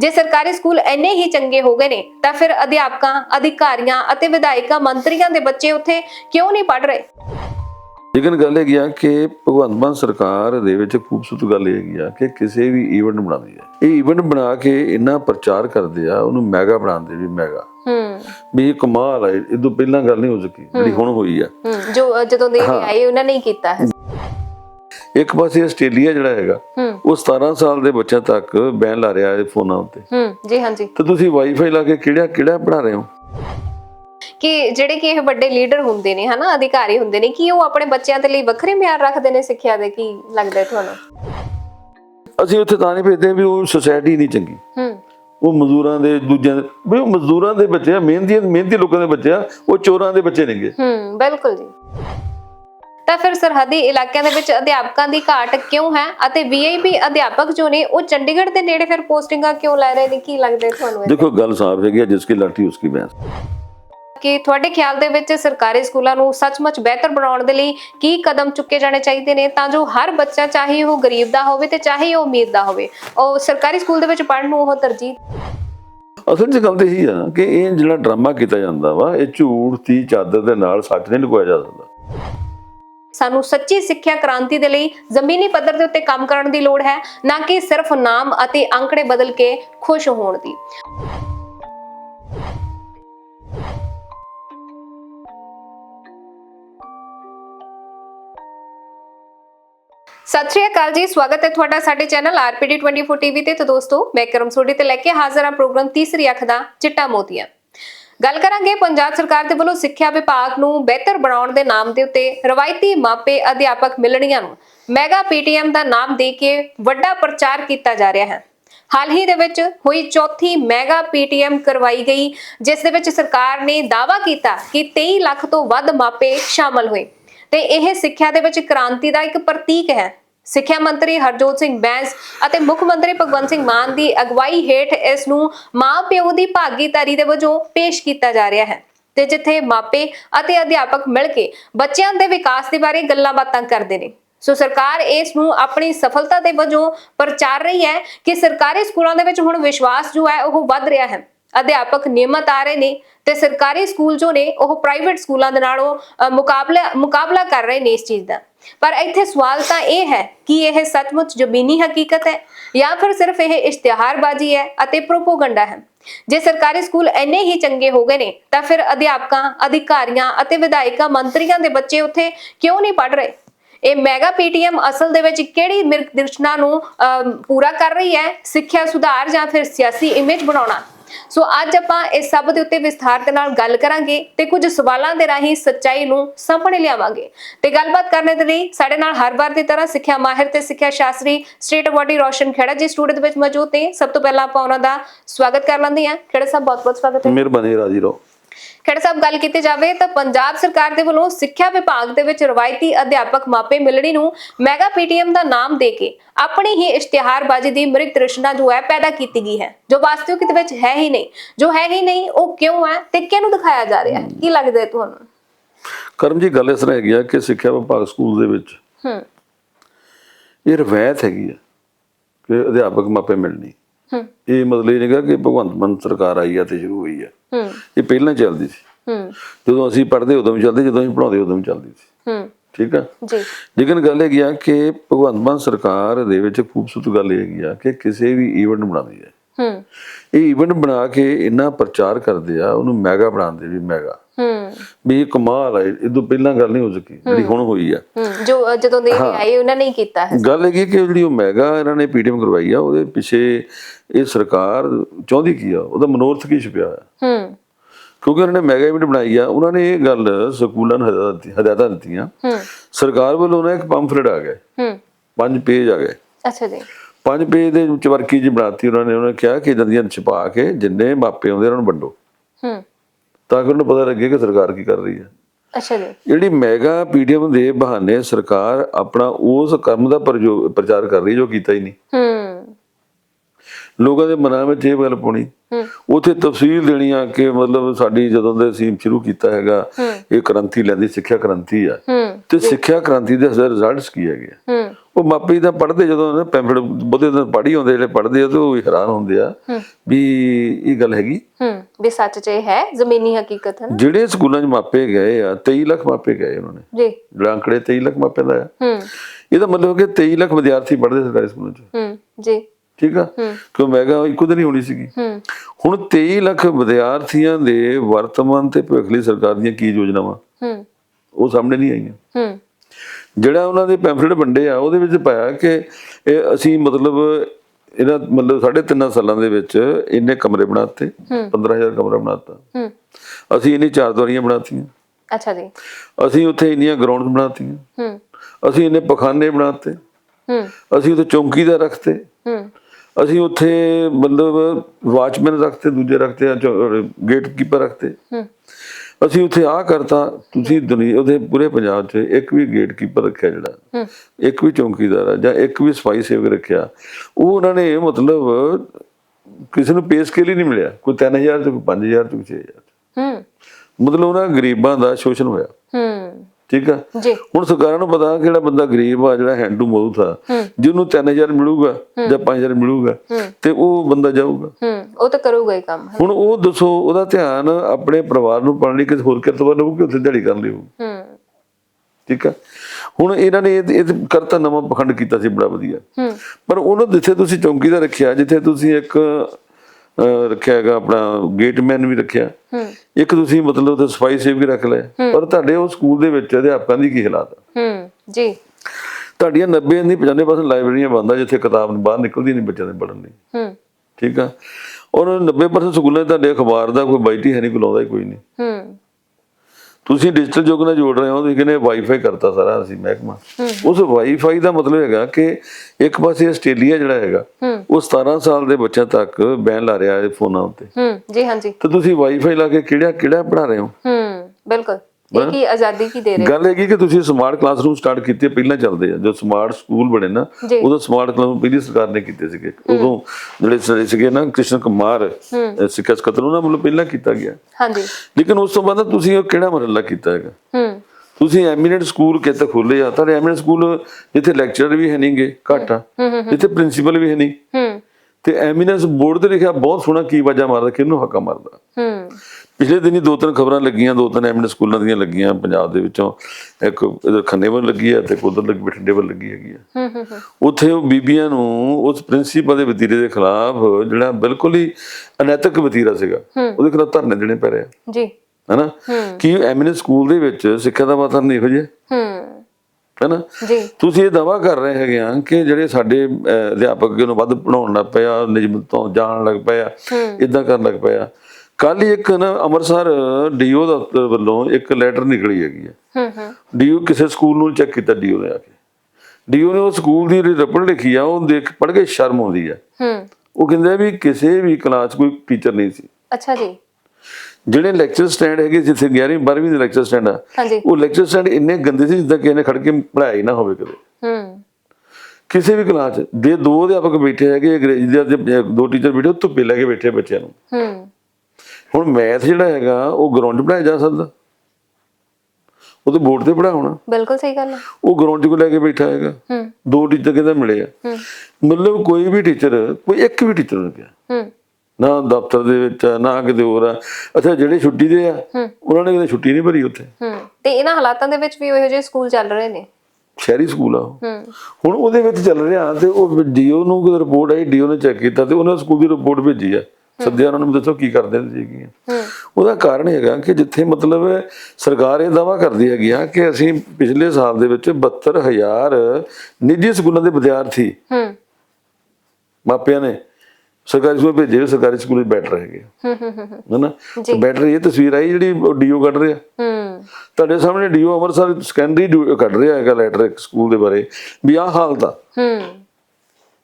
ਜੇ ਸਰਕਾਰੀ ਸਕੂਲ ਇੰਨੇ ਹੀ ਚੰਗੇ ਹੋ ਗਏ ਨੇ ਤਾਂ ਫਿਰ ਅਧਿਆਪਕਾਂ ਅਧਿਕਾਰੀਆਂ ਅਤੇ ਵਿਧਾਇਕਾਂ ਮੰਤਰੀਆਂ ਦੇ ਬੱਚੇ ਉੱਥੇ ਕਿਉਂ ਨਹੀਂ ਪੜ ਰਹੇ? ਲੇਕਿਨ ਗੱਲ ਹੈਗੀ ਆ ਕਿ ਭਗਵੰਤ ਮਾਨ ਸਰਕਾਰ ਦੇ ਵਿੱਚ ਖੂਬਸੂਰਤ ਗੱਲ ਇਹ ਹੈਗੀ ਆ ਕਿ ਕਿਸੇ ਵੀ ਈਵੈਂਟ ਬਣਾਉਂਦੀ ਹੈ। ਇਹ ਈਵੈਂਟ ਬਣਾ ਕੇ ਇੰਨਾ ਪ੍ਰਚਾਰ ਕਰਦੇ ਆ ਉਹਨੂੰ ਮੈਗਾ ਬਣਾਉਂਦੇ ਵੀ ਮੈਗਾ। ਹੂੰ। ਵੀ ਇਹ ਕਮਾਲ ਹੈ ਇਹ ਤੋਂ ਪਹਿਲਾਂ ਗੱਲ ਨਹੀਂ ਹੋ ਸਕੀ ਜਿਹੜੀ ਹੁਣ ਹੋਈ ਆ। ਜੋ ਜਦੋਂ ਦੇ ਇਹ ਆਏ ਉਹਨਾਂ ਨੇ ਕੀਤਾ ਹੈ। ਇੱਕ ਪਾਸੇ ਆਸਟ੍ਰੇਲੀਆ ਜਿਹੜਾ ਹੈਗਾ ਉਹ 17 ਸਾਲ ਦੇ ਬੱਚਿਆਂ ਤੱਕ ਬੈਨ ਲਾ ਰਿਹਾ ਹੈ ਫੋਨਾਂ ਉੱਤੇ। ਹੂੰ ਜੀ ਹਾਂਜੀ। ਤੇ ਤੁਸੀਂ ਵਾਈਫਾਈ ਲਾ ਕੇ ਕਿਹੜਾ ਕਿਹੜਾ ਪੜਾ ਰਹੇ ਹੋ? ਕਿ ਜਿਹੜੇ ਕਿ ਇਹ ਵੱਡੇ ਲੀਡਰ ਹੁੰਦੇ ਨੇ ਹਨਾ ਅਧਿਕਾਰੀ ਹੁੰਦੇ ਨੇ ਕਿ ਉਹ ਆਪਣੇ ਬੱਚਿਆਂ ਦੇ ਲਈ ਵੱਖਰੇ ਮਿਆਰ ਰੱਖਦੇ ਨੇ ਸਿੱਖਿਆ ਦੇ ਕੀ ਲੱਗਦਾ ਤੁਹਾਨੂੰ? ਅਸੀਂ ਉੱਥੇ ਤਾਂ ਨਹੀਂ ਭੇਜਦੇ ਵੀ ਉਹ ਸੁਸਾਇਟੀ ਨਹੀਂ ਚੰਗੀ। ਹੂੰ। ਉਹ ਮਜ਼ਦੂਰਾਂ ਦੇ ਦੂਜਿਆਂ ਦੇ ਵੀ ਉਹ ਮਜ਼ਦੂਰਾਂ ਦੇ ਬੱਚੇ ਆ ਮਿਹਨਤੀ ਮਿਹਨਤੀ ਲੋਕਾਂ ਦੇ ਬੱਚੇ ਆ ਉਹ ਚੋਰਾਂ ਦੇ ਬੱਚੇ ਨੇਗੇ। ਹੂੰ ਬਿਲਕੁਲ ਜੀ। ਤਾਂ ਫਿਰ ਸਰਹੱਦੀ ਇਲਾਕਿਆਂ ਦੇ ਵਿੱਚ ਅਧਿਆਪਕਾਂ ਦੀ ਘਾਟ ਕਿਉਂ ਹੈ ਅਤੇ ਵੀਆਈਪੀ ਅਧਿਆਪਕ ਜੋ ਨੇ ਉਹ ਚੰਡੀਗੜ੍ਹ ਦੇ ਨੇੜੇ ਫਿਰ ਪੋਸਟਿੰਗਾਂ ਕਿਉਂ ਲੈ ਰਹੇ ਨੇ? ਕੀ ਲੱਗਦਾ ਹੈ ਤੁਹਾਨੂੰ? ਦੇਖੋ ਗੱਲ ਸਾਫ਼ ਹੈਗੀ ਜਿਸ ਕੀ ਲਾਠੀ ਉਸ ਕੀ ਕਿ ਤੁਹਾਡੇ ਖਿਆਲ ਦੇ ਵਿੱਚ ਸਰਕਾਰੀ ਸਕੂਲਾਂ ਨੂੰ ਸੱਚਮੁੱਚ ਬਿਹਤਰ ਬਣਾਉਣ ਦੇ ਲਈ ਕੀ ਕਦਮ ਚੁੱਕੇ ਜਾਣੇ ਚਾਹੀਦੇ ਨੇ? ਤਾਂ ਜੋ ਹਰ ਬੱਚਾ ਚਾਹੇ ਉਹ ਗਰੀਬ ਦਾ ਹੋਵੇ ਤੇ ਚਾਹੇ ਉਹ ਅਮੀਰ ਦਾ ਹੋਵੇ ਉਹ ਸਰਕਾਰੀ ਸਕੂਲ ਦੇ ਵਿੱਚ ਪੜ੍ਹਨ ਨੂੰ ਉਹ ਤਰਜੀਹ ਅਸਲ 'ਚ ਗੱਲ ਤੇ ਇਹੀ ਆ ਕਿ ਇਹ ਜਿਹੜਾ ਡਰਾਮਾ ਕੀਤਾ ਜਾਂਦਾ ਵਾ ਇਹ ਝੂਠ ਦੀ ਚਾਦਰ ਦੇ ਨਾਲ ਸੱਚ ਨਹੀਂ ਲੁਕਾਇਆ ਜਾ ਸਕਦਾ। ਸਾਨੂੰ ਸੱਚੀ ਸਿੱਖਿਆ ਕ੍ਰਾਂਤੀ ਦੇ ਲਈ ਜ਼ਮੀਨੀ ਪੱਧਰ ਦੇ ਉੱਤੇ ਕੰਮ ਕਰਨ ਦੀ ਲੋੜ ਹੈ, ਨਾ ਕਿ ਸਿਰਫ ਨਾਮ ਅਤੇ ਅੰਕੜੇ ਬਦਲ ਕੇ ਖੁਸ਼ ਹੋਣ ਦੀ। ਸਤਿ ਸ਼੍ਰੀ ਅਕਾਲ ਜੀ, ਸਵਾਗਤ ਹੈ ਤੁਹਾਡਾ ਸਾਡੇ ਚੈਨਲ ਆਰਪੀਡੀ 24 ਟੀਵੀ ਤੇ। ਤੇ ਦੋਸਤੋ, ਮੈਂ ਕਰਮ ਸੋਢੀ ਤੇ ਲੈ ਕੇ ਹਾਜ਼ਰ ਹਾਂ ਪ੍ਰੋਗਰਾਮ ਤੀਸਰੀ ਅੱਖ ਦਾ ਚਿੱਟਾ ਮੋਤੀਆ। ਗੱਲ ਕਰਾਂਗੇ ਪੰਜਾਬ ਸਰਕਾਰ ਦੇ ਵੱਲੋਂ ਸਿੱਖਿਆ ਵਿਭਾਗ ਨੂੰ ਬਿਹਤਰ ਬਣਾਉਣ ਦੇ ਨਾਮ ਦੇ ਉੱਤੇ ਰਵਾਇਤੀ ਮਾਪੇ ਅਧਿਆਪਕ ਮਿਲਣੀਆਂ ਨੂੰ ਮੈਗਾ ਪੀਟੀਐਮ ਦਾ ਨਾਮ ਦੇ ਕੇ ਵੱਡਾ ਪ੍ਰਚਾਰ ਕੀਤਾ ਜਾ ਰਿਹਾ ਹੈ। ਹਾਲ ਹੀ ਦੇ ਵਿੱਚ ਹੋਈ ਚੌਥੀ ਮੈਗਾ ਪੀਟੀਐਮ ਕਰਵਾਈ ਗਈ, ਜਿਸ ਦੇ ਵਿੱਚ ਸਰਕਾਰ ਨੇ ਦਾਅਵਾ ਕੀਤਾ ਕਿ 23 ਲੱਖ ਤੋਂ ਵੱਧ ਮਾਪੇ ਸ਼ਾਮਲ ਹੋਏ। ਤੇ ਇਹ ਸਿੱਖਿਆ ਦੇ ਵਿੱਚ ਕ੍ਰਾਂਤੀ ਦਾ ਇੱਕ ਪ੍ਰਤੀਕ ਹੈ। ਸਿੱਖਿਆ ਮੰਤਰੀ ਹਰਜੋਤ ਸਿੰਘ ਬੈਂਸ ਅਤੇ ਮੁੱਖ ਮੰਤਰੀ ਭਗਵੰਤ ਸਿੰਘ ਮਾਨ ਦੀ ਅਗਵਾਈ ਹੇਠ ਇਸ ਨੂੰ ਮਾਂ ਪਿਓ ਦੀ ਭਾਗੀਦਾਰੀ ਦੇ ਵਜੋਂ ਪੇਸ਼ ਕੀਤਾ ਜਾ ਰਿਹਾ ਹੈ। ਤੇ ਜਿੱਥੇ ਮਾਪੇ ਅਤੇ ਅਧਿਆਪਕ ਮਿਲ ਕੇ ਬੱਚਿਆਂ ਦੇ ਵਿਕਾਸ ਦੇ ਬਾਰੇ ਗੱਲਾਂ ਬਾਤਾਂ ਕਰਦੇ ਨੇ। ਸੋ ਸਰਕਾਰ ਇਸ ਨੂੰ ਆਪਣੀ ਸਫਲਤਾ ਦੇ ਵਜੋਂ ਪ੍ਰਚਾਰ ਰਹੀ ਹੈ ਕਿ ਸਰਕਾਰੀ ਸਕੂਲਾਂ ਦੇ ਵਿੱਚ ਹੁਣ ਵਿਸ਼ਵਾਸ ਜੋ ਹੈ ਉਹ ਵੱਧ ਰਿਹਾ ਹੈ। ਅਧਿਆਪਕ ਨਿਯਮਤ ਆ ਰਹੇ ਨੇ ਤੇ ਸਰਕਾਰੀ ਸਕੂਲ ਜੋ ਨੇ ਉਹ ਪ੍ਰਾਈਵੇਟ ਸਕੂਲਾਂ ਦੇ ਨਾਲੋਂ ਅ, ਮੁਕਾਬਲਾ ਮੁਕਾਬਲਾ ਕਰ ਰਹੇ ਨੇ ਇਸ ਚੀਜ਼ ਦਾ। ਪਰ ਇੱਥੇ ਸਵਾਲ ਤਾਂ ਇਹ ਹੈ ਕਿ ਇਹ ਸੱਚਮੁੱਚ ਜ਼ਮੀਨੀ ਹਕੀਕਤ ਹੈ ਜਾਂ ਫਿਰ ਸਿਰਫ ਇਹ ਇਸ਼ਤਿਹਾਰਬਾਜ਼ੀ ਹੈ ਅਤੇ ਪ੍ਰੋਪੋਗੰਡਾ ਹੈ? ਜੇ ਸਰਕਾਰੀ ਸਕੂਲ ਇੰਨੇ ਹੀ ਚੰਗੇ ਹੋ ਗਏ ਨੇ, ਤਾਂ ਫਿਰ ਅਧਿਆਪਕਾਂ, ਅਧਿਕਾਰੀਆਂ ਅਤੇ ਵਿਧਾਇਕਾਂ, ਮੰਤਰੀਆਂ ਦੇ ਬੱਚੇ ਉੱਥੇ ਕਿਉਂ ਨਹੀਂ ਪੜ ਰਹੇ? ਇਹ ਮੈਗਾ ਪੀਟੀਐਮ ਅਸਲ ਦੇ ਵਿੱਚ ਕਿਹੜੀ ਮਿਰਦਿਸ਼ਨਾ ਨੂੰ ਪੂਰਾ ਕਰ ਰਹੀ ਹੈ? ਸਿੱਖਿਆ ਸੁਧਾਰ ਜਾਂ ਫਿਰ ਸਿਆਸੀ ਇਮੇਜ ਬਣਾਉਣਾ? ਸੋ ਅੱਜ ਆਪਾਂ ਇਸ ਸਭ ਦੇ ਉੱਤੇ ਵਿਸਥਾਰ ਦੇ ਨਾਲ ਗੱਲ ਕਰਾਂਗੇ ਤੇ ਕੁਝ ਸਵਾਲਾਂ ਦੇ ਰਾਹੀਂ ਸੱਚਾਈ ਨੂੰ ਸਾਹਮਣੇ ਲਿਆਵਾਂਗੇ। ਤੇ ਗੱਲਬਾਤ ਕਰਨ ਦੇ ਲਈ ਸਾਡੇ ਨਾਲ ਹਰ ਵਾਰ ਦੀ ਤਰ੍ਹਾਂ ਸਿੱਖਿਆ ਮਾਹਿਰ ਤੇ ਸਿੱਖਿਆ ਸ਼ਾਸਤਰੀ ਸਟੇਟ ਅਵਾਰਡੀ ਰੋਸ਼ਨ ਖੇੜਾ ਜੀ ਸਟੂਡੀਓ ਦੇ ਵਿੱਚ ਮੌਜੂਦ ਨੇ। ਸਭ ਤੋਂ ਪਹਿਲਾਂ ਆਪਾਂ ਉਹਨਾਂ ਦਾ ਸਵਾਗਤ ਕਰ ਲੈਂਦੇ ਹਾਂ। ਖੇੜਾ ਸਾਹਿਬ ਬਹੁਤ ਬਹੁਤ ਸਵਾਗਤ ਹੈ। ਮਿਹਰਬਾਨੀ ਰਾਜੀ ਰਹੋ ਖੇੜਾ ਸਾਹਿਬ ਗੱਲ ਕੀਤੀ ਜਾਵੇ ਤਾਂ ਪੰਜਾਬ ਸਰਕਾਰ ਦੇ ਵੱਲੋਂ ਸਿੱਖਿਆ ਵਿਭਾਗ ਦੇ ਵਿੱਚ ਰਵਾਇਤੀ ਅਧਿਆਪਕ ਮਾਪੇ ਮਿਲਣੀ ਨੂੰ ਮੈਗਾ ਪੀਟੀਐਮ ਦਾ ਨਾਮ ਦੇ ਕੇ ਆਪਣੀ ਹੀ ਇਸ਼ਤਿਹਾਰਬਾਜ਼ੀ ਦੀ ਮ੍ਰਿਗ ਤ੍ਰਿਸ਼ਨਾ ਜੋ ਹੈ ਪੈਦਾ ਕੀਤੀ ਗਈ ਹੈ ਜੋ ਵਾਸਤਵਿਕ ਦੇ ਵਿੱਚ ਹੈ ਹੀ ਨਹੀਂ। ਜੋ ਹੈ ਹੀ ਨਹੀਂ ਉਹ ਕਿਉਂ ਹੈ ਤੇ ਕਿਹਨੂੰ ਦਿਖਾਇਆ ਜਾ ਰਿਹਾ ਹੈ? ਕੀ ਲੱਗਦਾ ਹੈ ਤੁਹਾਨੂੰ? ਕਰਮ ਜੀ ਗੱਲ ਇਸ ਤਰ੍ਹਾਂ ਹੈਗੀ ਆ ਕਿ ਸਿੱਖਿਆ ਵਿਭਾਗ ਸਕੂਲ ਦੇ ਵਿੱਚ ਹੂੰ। ਇਹ ਰਵਾਇਤ ਹੈਗੀ ਆ ਕਿ ਅਧਿਆਪਕ ਮਾਪੇ ਮਿਲਣੀ। ਇਹ ਮਤਲਬ ਇਹ ਨਹੀਂਗਾ ਕਿ ਭਗਵੰਤ ਮਾਨ ਸਰਕਾਰ ਆਈ ਆ ਤੇ ਸ਼ੁਰੂ ਹੋਈ ਆ। ਇਹ ਪਹਿਲਾਂ ਚੱਲਦੀ ਸੀ। ਜਦੋਂ ਅਸੀਂ ਪੜ੍ਹਦੇ ਉਦੋਂ ਵੀ ਚੱਲਦੀ ਜਦੋਂ ਅਸੀਂ ਪੜਾਉਂਦੇ ਉਦੋਂ ਵੀ ਚੱਲਦੀ ਸੀ। ਠੀਕ ਆ? ਜੀ। ਲੇਕਿਨ ਗੱਲ ਹੈਗੀ ਆ ਕਿ ਭਗਵੰਤ ਮਾਨ ਸਰਕਾਰ ਦੇ ਵਿੱਚ ਖੂਬਸੂਰਤ ਗੱਲ ਇਹ ਹੈਗੀ ਆ ਕਿ ਕਿਸੇ ਵੀ ਈਵੈਂਟ ਬਣਾਉਂਦੀ ਹੈ। ਹੂੰ। ਇਹ ਇਹ ਈਵੈਂਟ ਬਣਾ ਕੇ ਇੰਨਾ ਪ੍ਰਚਾਰ ਕਰਦੇ ਆ ਉਹਨੂੰ ਮੈਗਾ ਬਣਾਉਂਦੇ ਵੀ ਮੈਗਾ ਵੀ ਇਹ ਕਮਾਲ ਹੈ ਇਹ ਤੋਂ ਪਹਿਲਾਂ ਗੱਲ ਨਹੀਂ ਹੋ ਸਕੀ ਜਿਹੜੀ ਹੁਣ ਹੋਈ ਆ। ਜੋ ਜਦੋਂ ਦੇ ਇਹ ਆਏ ਉਹਨਾਂ ਨੇ ਕੀਤਾ ਹੈ। ਗੱਲ ਹੈਗੀ ਕਿ ਜਿਹੜੀ ਉਹ ਮੈਗਾ ਇਹਨਾਂ ਨੇ ਪੀਟੀਐਮ ਕਰਵਾਈ ਆ ਉਹਦੇ ਪਿੱਛੇ ਇਹ ਸਰਕਾਰ ਚਾਹੁੰਦੀ ਕੀ ਆ ਉਹਦਾ ਮਨੋਰਥ ਕੀ ਛੁਪਿਆ ਹੋਇਆ। ਹੂੰ। ਕਿਉਂਕਿ ਉਹਨਾਂ ਨੇ ਮੈਗਾ ਇਵੈਂਟ ਬਣਾਈ ਆ ਉਹਨਾਂ ਨੇ ਇਹ ਗੱਲ ਸਕੂਲਾਂ ਨੂੰ ਹਦਾਇਤਾਂ ਦਿੱਤੀ- ਹਦਾਇਤਾਂ ਦਿੱਤੀਆਂ। ਹੂੰ। ਸਰਕਾਰ ਵੱਲੋਂ ਨਾ ਇੱਕ ਪੰਫਲੇਟ ਆ ਗਿਆ। ਹੂੰ। ਪੰਜ ਪੇਜ ਆ ਗਏ। ਅੱਛਾ ਜੀ। ਪੰਜ ਪੇਜ ਦੇ ਵਿੱਚ ਵਰਕੀ ਜੀ ਬਣਾਤੀ ਉਹਨਾਂ ਨੇ ਉਹਨਾਂ ਨੇ ਕਿਹਾ ਕਿ ਇਦਾਂ ਦੀਆਂ ਛਪਾ ਕੇ ਜਿੰਨੇ ਮਾਪੇ ਆਉਂਦੇ ਉਹਨਾਂ ਨੂੰ ਵੰਡੋ। ਹੂੰ। ਤਾਂ ਕਿ ਉਹਨੂੰ ਪਤਾ ਲੱਗੇ ਕਿ ਸਰਕਾਰ ਕੀ ਕਰ ਰਹੀ ਹੈ। ਅੱਛਾ ਜੀ। ਜਿਹੜੀ ਮੈਗਾ ਪੀਡੀਐਮ ਦੇ ਬਹਾਨੇ ਸਰਕਾਰ ਆਪਣਾ ਉਸ ਕੰਮ ਦਾ ਪ੍ਰਚਾਰ ਕਰ ਰਹੀ ਜੋ ਕੀਤਾ ਹੀ ਨਹੀਂ। ਹੂੰ। ਲੋਕਾਂ ਦੇ ਮਨਾਂ ਵਿੱਚ ਇਹ ਗੱਲ ਪਾਉਣੀ। ਹੂੰ। ਉਥੇ ਤਫਸੀਲ ਦੇਣੀ ਆ ਕਿ ਮਤਲਬ ਸਾਡੀ ਜਦੋਂ ਦੇ ਅਸੀਂ ਸ਼ੁਰੂ ਕੀਤਾ ਹੈਗਾ ਇਹ ਕ੍ਰਾਂਤੀ ਲੈਂਦੀ ਸਿੱਖਿਆ ਕ੍ਰਾਂਤੀ ਆ। ਹੂੰ। ਤੇ ਸਿੱਖਿਆ ਕ੍ਰਾਂਤੀ ਦੇ ਰਿਜ਼ਲਟਸ ਕੀ ਹੈਗੇ ਆ? ਹੂੰ। ਉਹ ਮਾਪੇ ਤਾਂ ਪੜ੍ਹਦੇ ਜਦੋਂ ਪੈਂਫਲੇਟ ਬਹੁਤੇ ਦਿਨ ਪੜ੍ਹੀ ਹੁੰਦੇ ਜਿਹੜੇ ਪੜ੍ਹਦੇ ਆ ਤੇ ਉਹ ਹੈਰਾਨ ਹੁੰਦੇ ਆ ਵੀ ਇਹ ਗੱਲ ਹੈਗੀ। ਹੂੰ ਵੀ ਸੱਚ ਚ ਹੈ ਜ਼ਮੀਨੀ ਹਕੀਕਤ ਹੈ ਜਿਹੜੇ ਸਕੂਲਾਂ 'ਚ ਮਾਪੇ ਗਏ ਆ 23 ਲੱਖ ਮਾਪੇ ਗਏ ਉਹਨਾਂ ਨੇ। ਜੀ। ਜਿਹੜਾ ਅੰਕੜੇ 23 ਲੱਖ ਮਾਪੇ ਦਾ ਆ। ਹੂੰ। ਇਹਦਾ ਮਤਲਬ ਕਿ 23 ਲੱਖ ਵਿਦਿਆਰਥੀ ਪੜ੍ਹਦੇ ਸਰਕਾਰੀ ਸਕੂਲਾਂ 'ਚ। ਹੂੰ ਜੀ। ਠੀਕ ਆ? ਕਿਉਂ ਮੈਗਾ ਇੱਕੋ ਦਿਨ ਹੀ ਹੋਣੀ ਸੀਗੀ। ਹੁਣ 23 ਲੱਖ ਵਿਦਿਆਰਥੀਆਂ ਦੇ ਵਰਤਮਾਨ ਤੇ ਭਵਿੱਖ ਲਈ ਸਰਕਾਰ ਦੀਆਂ ਕੀ ਯੋਜਨਾਵਾਂ? ਉਹ ਸਾਹਮਣੇ ਨਹੀਂ ਆਈਆਂ। ਜਿਹੜਾ ਉਹਨਾਂ ਦੇ ਪੈਂਫਲੇਟ ਵੰਡੇ ਆ ਉਹਦੇ ਵਿੱਚ ਪਾਇਆ ਕਿ ਇਹ ਅਸੀਂ ਮਤਲਬ ਇਹਨਾਂ ਮਤਲਬ ਸਾਢੇ ਤਿੰਨਾਂ ਸਾਲਾਂ ਦੇ ਵਿੱਚ ਇੰਨੇ ਕਮਰੇ ਬਣਾਤੇ 15000 ਕਮਰਾ ਬਣਾਤਾ। ਅਸੀਂ ਇੰਨੀ ਚਾਰ ਦੁਆਰੀਆਂ ਬਣਾਤੀਆਂ। ਅੱਛਾ ਜੀ। ਅਸੀਂ ਉੱਥੇ ਇੰਨੀਆਂ ਗਰਾਊਂਡ ਬਣਾਤੀਆਂ। ਅਸੀਂ ਇੰਨੇ ਪਖਾਨੇ ਬਣਾਤੇ। ਅਸੀਂ ਉੱਥੇ ਚੌਂਕੀਦਾਰ ਰੱਖਤੇ। ਹੂੰ। ਅਸੀਂ ਉੱਥੇ ਮਤਲਬ ਵਾਚਮੈਨ ਰੱਖਤੇ ਦੂਜੇ ਰੱਖਤੇ ਆ ਗੇਟ ਕੀਪਰ ਰੱਖਤੇ। ਅਸੀਂ ਉੱਥੇ ਆ ਕਰਤਾ ਤੁਸੀਂ ਦੁਨੀਆ ਉਹਦੇ ਪੂਰੇ ਪੰਜਾਬ 'ਚ ਇੱਕ ਵੀ ਗੇਟ ਕੀਪਰ ਰੱਖਿਆ ਜਿਹੜਾ ਇੱਕ ਵੀ ਚੌਂਕੀਦਾਰ ਆ ਜਾਂ ਇੱਕ ਵੀ ਸਫ਼ਾਈ ਸੇਵਕ ਰੱਖਿਆ ਉਹ ਉਹਨਾਂ ਨੇ ਮਤਲਬ ਕਿਸੇ ਨੂੰ ਪੇ ਸਕੇਲ ਹੀ ਨਹੀਂ ਮਿਲਿਆ। ਕੋਈ 3000 ਤੇ ਕੋਈ 5000 ਤੇ ਕੋਈ 6000 ਹੂੰ। ਮਤਲਬ ਉਹਨਾਂ ਗਰੀਬਾਂ ਦਾ ਸ਼ੋਸ਼ਣ ਹੋਇਆ। ਹੂੰ। ਠੀਕ ਆ? ਹੁਣ ਸਰਕਾਰਾਂ ਨੂੰ ਪਤਾ ਕਿ ਜਿਹੜਾ ਬੰਦਾ ਗਰੀਬ ਆ ਜਿਹੜਾ ਹੈਂਡ ਟੂ ਮਾਊਥ ਆ ਜਿਹਨੂੰ 3000 ਮਿਲੂਗਾ ਜਾਂ 5000 ਮਿਲੂਗਾ ਤੇ ਉਹ ਬੰਦਾ ਜਾਊਗਾ। ਹੂੰ ਉਹ ਤਾਂ ਕਰੂਗਾ ਹੀ ਕੰਮ। ਹੁਣ ਉਹ ਦੱਸੋ ਉਹਦਾ ਧਿਆਨ ਆਪਣੇ ਪਰਿਵਾਰ ਨੂੰ ਪਾਲਣ ਲਈ ਕਿਸੇ ਹੋਰ ਕਿਤੇ ਵੱਲ ਲਊ ਕਿ ਉੱਥੇ ਦਿਹਾੜੀ ਕਰਨ ਲਈ ਹੋਊ? ਹੂੰ। ਠੀਕ ਆ? ਹੁਣ ਇਹਨਾਂ ਨੇ ਇਹ ਕਰਤਾ ਨਵਾਂ ਪਖੰਡ ਕੀਤਾ ਸੀ ਬੜਾ ਵਧੀਆ। ਪਰ ਉਹਨੂੰ ਜਿੱਥੇ ਤੁਸੀਂ ਚੌਂਕੀ ਦਾ ਰੱਖਿਆ ਜਿੱਥੇ ਤੁਸੀਂ ਇੱਕ ਰੱਖਿਆ ਹੈਗਾ ਆਪਣਾ ਗੇਟਮੈਨ ਵੀ ਰੱਖਿਆ। ਹੂੰ। ਇੱਕ ਤੁਸੀਂ ਮਤਲਬ ਉੱਥੇ ਸਫ਼ਾਈ ਸੇਵਕ ਵੀ ਰੱਖ ਲਿਆ। ਪਰ ਤੁਹਾਡੇ ਉਹ ਸਕੂਲ ਦੇ ਵਿੱਚ ਅਧਿਆਪਕਾਂ ਦੀ ਕੀ ਹਾਲਾਤ ਆ? ਹੂੰ ਜੀ। ਤੁਹਾਡੀਆਂ 90 ਨਹੀਂ 95% ਲਾਇਬ੍ਰੇਰੀਆਂ ਬੰਦ ਆ ਜਿੱਥੇ ਕਿਤਾਬ ਬਾਹਰ ਨਿਕਲਦੀ ਨਹੀਂ ਬੱਚਿਆਂ ਦੇ ਪੜ੍ਹਨ ਲਈ। ਹੂੰ। ਠੀਕ ਆ? ਔਰ 90% ਸਕੂਲਾਂ 'ਚ ਤੁਹਾਡੇ ਅਖਬਾਰ ਦਾ ਕੋਈ ਬਾਈਟੀ ਹੈ ਨਹੀਂ ਕੋਈ ਲਾਉਂਦਾ ਹੀ ਕੋਈ ਨਹੀਂ। ਹੂੰ। ਤੁਸੀਂ ਡਿਜੀਟਲ ਯੁੱਗ ਨਾਲ ਜੋੜ ਰਹੇ ਹੋ ਤੁਸੀਂ ਕਹਿੰਦੇ ਵਾਈਫਾਈ ਕਰਤਾ ਸਾਰਾ ਅਸੀਂ ਮਹਿਕਮਾ। ਉਸ ਵਾਈਫਾਈ ਦਾ ਮਤਲਬ ਹੈਗਾ ਕਿ ਇੱਕ ਪਾਸੇ ਆਸਟ੍ਰੇਲੀਆ ਜਿਹੜਾ ਹੈਗਾ। ਉਹ 17 ਸਾਲ ਦੇ ਬੱਚਿਆਂ ਤੱਕ ਬੈਨ ਲਾ ਰਿਹਾ ਹੈ ਫੋਨਾਂ ਉੱਤੇ। ਹੂੰ ਜੀ ਹਾਂਜੀ। ਤੇ ਤੁਸੀਂ ਵਾਈਫਾਈ ਲਾ ਕੇ ਕਿਹੜਾ ਕਿਹੜਾ ਪੜਾ ਰਹੇ ਹੋ? ਹੂੰ ਬਿਲਕੁਲ। ਇਹ ਕੀ ਆਜ਼ਾਦੀ ਕੀ ਦੇ ਰਹੇ ਗੱਲ ਇਹ ਕਿ ਤੁਸੀਂ ਸਮਾਰਟ ਕਲਾਸਰੂਮ ਸਟਾਰਟ ਕੀਤੇ ਪਹਿਲਾਂ ਚੱਲਦੇ ਆ। ਜੋ ਸਮਾਰਟ ਸਕੂਲ ਬਣੇ ਨਾ। ਉਦੋਂ ਸਮਾਰਟ ਕਲਾਸਰੂਮ ਪਹਿਲੀ ਸਰਕਾਰ ਨੇ ਕੀਤੇ ਸੀਗੇ। ਉਦੋਂ ਜਿਹੜੇ ਜਿਹੜੇ ਸੀਗੇ ਨਾ ਕ੍ਰਿਸ਼ਨ ਕੁਮਾਰ ਸਿੱਖਿਆ ਸਕੱਤਰ ਉਹਨਾਂ ਵੱਲੋਂ ਪਹਿਲਾਂ ਕੀਤਾ ਗਿਆ। ਹਾਂਜੀ। ਲੇਕਿਨ ਉਸ ਤੋਂ ਬਾਅਦ ਤੁਸੀਂ ਉਹ ਕਿਹੜਾ ਮਰਹਲਾ ਕੀਤਾ ਹੈਗਾ? ਹੂੰ। ਤੁਸੀਂ ਐਮੀਨੈਂਟ ਸਕੂਲ ਕਿਤੇ ਖੋਲੇ ਆ। ਤਾਂ ਐਮੀਨੈਂਟ ਸਕੂਲ ਜਿੱਥੇ ਲੈਕਚਰਰ ਵੀ ਹੈ ਨਹੀਂਗੇ ਘੱਟ ਜਿੱਥੇ ਪ੍ਰਿੰਸੀਪਲ ਵੀ ਹੈ ਨਹੀਂ ਤੇ ਐਮੀਨੈਂਸ ਬੋਰਡ ਤੇ ਲਿਖਿਆ ਬਹੁਤ ਸੋਹਣਾ ਕੀ ਵਜ੍ਹਾ ਮਾਰਦਾ ਕਿਹਨੂੰ ਹੱਕਾ ਮਾਰਦਾ? ਹੂੰ। ਪਿਛਲੇ ਦਿਨੀ ਦੋ ਤਿੰਨ ਖਬਰਾਂ ਲੱਗੀਆਂ ਦੋ ਤਿੰਨ ਐਮੀਨੈਂਸ ਸਕੂਲਾਂ ਦੀਆਂ ਲੱਗੀਆਂ ਪੰਜਾਬ ਦੇ ਵਿੱਚੋਂ ਇੱਕ ਇਧਰ ਖੰਨੇ ਵੱਲ ਲੱਗੀ ਹੈ ਤੇ ਉਧਰ ਲੱਗੀ ਬਠਿੰਡੇ ਵੱਲ ਲੱਗੀ ਹੈਗੀ ਆ। ਹੂੰ ਹੂੰ ਹੂੰ। ਉੱਥੇ ਉਹ ਬੀਬੀਆਂ ਨੂੰ ਉਸ ਪ੍ਰਿੰਸੀਪਲ ਦੇ ਵਤੀਰੇ ਦੇ ਖਿਲਾਫ ਜਿਹੜਾ ਬਿਲਕੁਲ ਹੀ ਅਨੈਤਿਕ ਵਤੀਰਾ ਸੀਗਾ ਉਹਦੇ ਖਿਲਾਫ ਧਰਨੇ ਦੇਣੇ ਪੈ ਰਹੇ ਆ। ਜੀ। ਹੈਨਾ? ਕਿ ਐਮੀਨੈਂਸ ਸਕੂਲ ਦੇ ਵਿੱਚ ਸਿੱਖਿਆ ਦਾ ਵਾਤਾਵਰਨ ਇਹੋ ਜਿਹਾ? ਹੂੰ। ਹੈਨਾ? ਜੀ। ਤੁਸੀਂ ਇਹ ਦਾਵਾ ਕਰ ਰਹੇ ਹੈਗੇ ਆ ਕਿ ਜਿਹੜੇ ਸਾਡੇ ਅਧਿਆਪਕ ਨੂੰ ਵੱਧ ਪੜਾਉਣ ਲੱਗ ਪਏ ਆ ਨਿਯਮਤ ਤੋਂ ਜਾਣ ਲੱਗ ਪਏ ਆ ਇਦਾਂ ਕਰਨ ਲੱਗ ਪਏ ਆ। ਕੱਲ ਹੀ ਇੱਕ ਨਾ ਅੰਮ੍ਰਿਤਸਰ ਡੀਓ ਦਫ਼ਤਰ ਵੱਲੋਂ ਇੱਕ ਲੈਟਰ ਨਿਕਲੀ ਹੈਗੀ ਹੂੰ ਹੂੰ। ਡੀਓ ਕਿਸੇ ਸਕੂਲ ਨੂੰ ਚੈੱਕ ਕੀਤਾ ਡੀਓ ਨੇ ਆ ਕੇ। ਡੀਓ ਨੇ ਉਹ ਸਕੂਲ ਦੀ ਰਿਪੋਰਟ ਲਿਖੀ ਆ ਉਹ ਦੇਖ ਪੜ੍ਹ ਕੇ ਸ਼ਰਮ ਆਉਂਦੀ ਆ। ਹੂੰ। ਉਹ ਕਹਿੰਦੇ ਵੀ ਕਿਸੇ ਵੀ ਕਲਾਸ ਕੋਈ ਟੀਚਰ ਨਹੀਂ ਸੀ। ਅੱਛਾ ਜੀ। ਜਿਹੜੇ ਲੈਕਚਰ ਸਟੈਂਡ ਹੈਗੇ ਜਿੱਥੇ 11ਵੀਂ 12ਵੀਂ ਦੇ ਲੈਕਚਰ ਸਟੈਂਡ ਆ ਉਹ ਲੈਕਚਰ ਸਟੈਂਡ ਇੰਨੇ ਗੰਦੇ ਸੀ ਜਿੱਦਾਂ ਕਿਸੇ ਨੇ ਖੜ ਕੇ ਪੜ੍ਹਾਇਆ ਹੀ ਨਾ ਹੋਵੇ ਕਦੇ। ਹੂੰ। ਕਿਸੇ ਵੀ ਕਲਾਸ ਦੇ ਦੋ ਅਧਿਆਪਕ ਬੈਠੇ ਹੈਗੇ ਅੰਗਰੇਜ਼ੀ ਦੇ ਦੋ ਟੀਚਰ ਬੈਠੇ ਉਹ ਧੁੱਪੇ ਲੈ ਕੇ ਬੈਠੇ ਬੱਚਿਆਂ ਨੂੰ। ਹੂੰ। ਹੁਣ ਮੈਥ ਜਿਹੜਾ ਹੈਗਾ ਉਹ ਗਰਾਊਂਡ 'ਚ ਪੜਾਇਆ ਜਾ ਸਕਦਾ। ਉਹ ਤੇ ਬੋਰਡ ਤੇ ਹੋਣਾ। ਬਿਲਕੁਲ ਸਹੀ ਗੱਲ ਹੈ ਉਹ ਗਰਾਊਂਡ 'ਚ ਕੋ ਲੈ ਕੇ ਬੈਠਾ ਹੈਗਾ। ਹੂੰ। ਦੋ ਟੀਚਰ ਕਿਤੇ ਮਿਲੇ ਆ। ਹੂੰ। ਮਤਲਬ ਕੋਈ ਵੀ ਟੀਚਰ ਕੋਈ ਇੱਕ ਵੀ ਟੀਚਰ ਨਹੀਂ ਗਿਆ ਹੂੰ। ਨਾ ਦਫ਼ਤਰ ਦੇ ਵਿੱਚ ਆ, ਨਾ ਕਿਤੇ ਹੋਰ ਆ ਅੱਛਾ ਜਿਹੜੇ ਛੁੱਟੀ ਦੇ ਆ ਉਹਨਾਂ ਨੇ ਕਿਤੇ ਛੁੱਟੀ ਨਹੀਂ ਭਰੀ ਉੱਥੇ? ਹੂੰ ਤੇ ਇਹਨਾਂ ਹਾਲਾਤਾਂ ਦੇ ਵਿੱਚ ਵੀ ਇਹੋ ਜਿਹੇ ਸਕੂਲ ਚੱਲ ਰਹੇ ਨੇ? ਸ਼ਹਿਰੀ ਸਕੂਲ ਆ ਉਹ। ਹੂੰ। ਹੁਣ ਉਹਦੇ ਵਿੱਚ ਚੱਲ ਰਿਹਾ ਤੇ ਉਹ ਡੀਓ ਨੂੰ ਕੋਈ ਰਿਪੋਰਟ ਆਈ ਡੀਓ ਨੇ ਚੈੱਕ ਕੀਤਾ ਤੇ ਉਹਨਾਂ ਸਕੂਲ ਦੀ ਰਿਪੋਰਟ ਭੇਜੀ ਆ। ਸੱਦਿਆ ਉਹਨਾਂ ਨੂੰ ਵੀ ਦੱਸੋ ਕੀ ਕਰਦੇ ਨੇ ਜੀ ਕੀ ਹੂੰ। ਉਹਦਾ ਕਾਰਨ ਹੈਗਾ ਕਿ ਜਿੱਥੇ ਮਤਲਬ ਸਰਕਾਰ ਇਹ ਦਾਵਾ ਕਰਦੀ ਹੈਗੀ ਆ ਕਿ ਅਸੀਂ ਪਿਛਲੇ ਸਾਲ ਦੇ ਵਿੱਚ 72000 ਨਿੱਜੀ ਸਕੂਲਾਂ ਦੇ ਵਿਦਿਆਰਥੀ ਹੂੰ। ਮਾਪਿਆਂ ਨੇ ਸਰਕਾਰੀ ਸਕੂਲ ਭੇਜੇ ਸਰਕਾਰੀ ਸਕੂਲ ਵਿੱਚ ਬੈਠ ਰਹੇ ਹੈਗੇ ਹੂੰ ਹੂੰ ਹੂੰ ਹਨਾ? ਤੇ ਬੈਠ ਰਹੀ ਇਹ ਤਸਵੀਰ ਆਈ ਜਿਹੜੀ ਡੀਓ ਕੱਢ ਰਿਹਾ। ਹੂੰ। ਤੁਹਾਡੇ ਸਾਹਮਣੇ ਡੀਓ ਅੰਮ੍ਰਿਤਸਰ ਸੈਕੰਡਰੀ DO ਕੱਢ ਰਿਹਾ ਹੈਗਾ ਲੈਟਰ ਇੱਕ ਸਕੂਲ ਦੇ ਬਾਰੇ ਵੀ ਆਹ ਹਾਲਤ ਆ ਹੂੰ।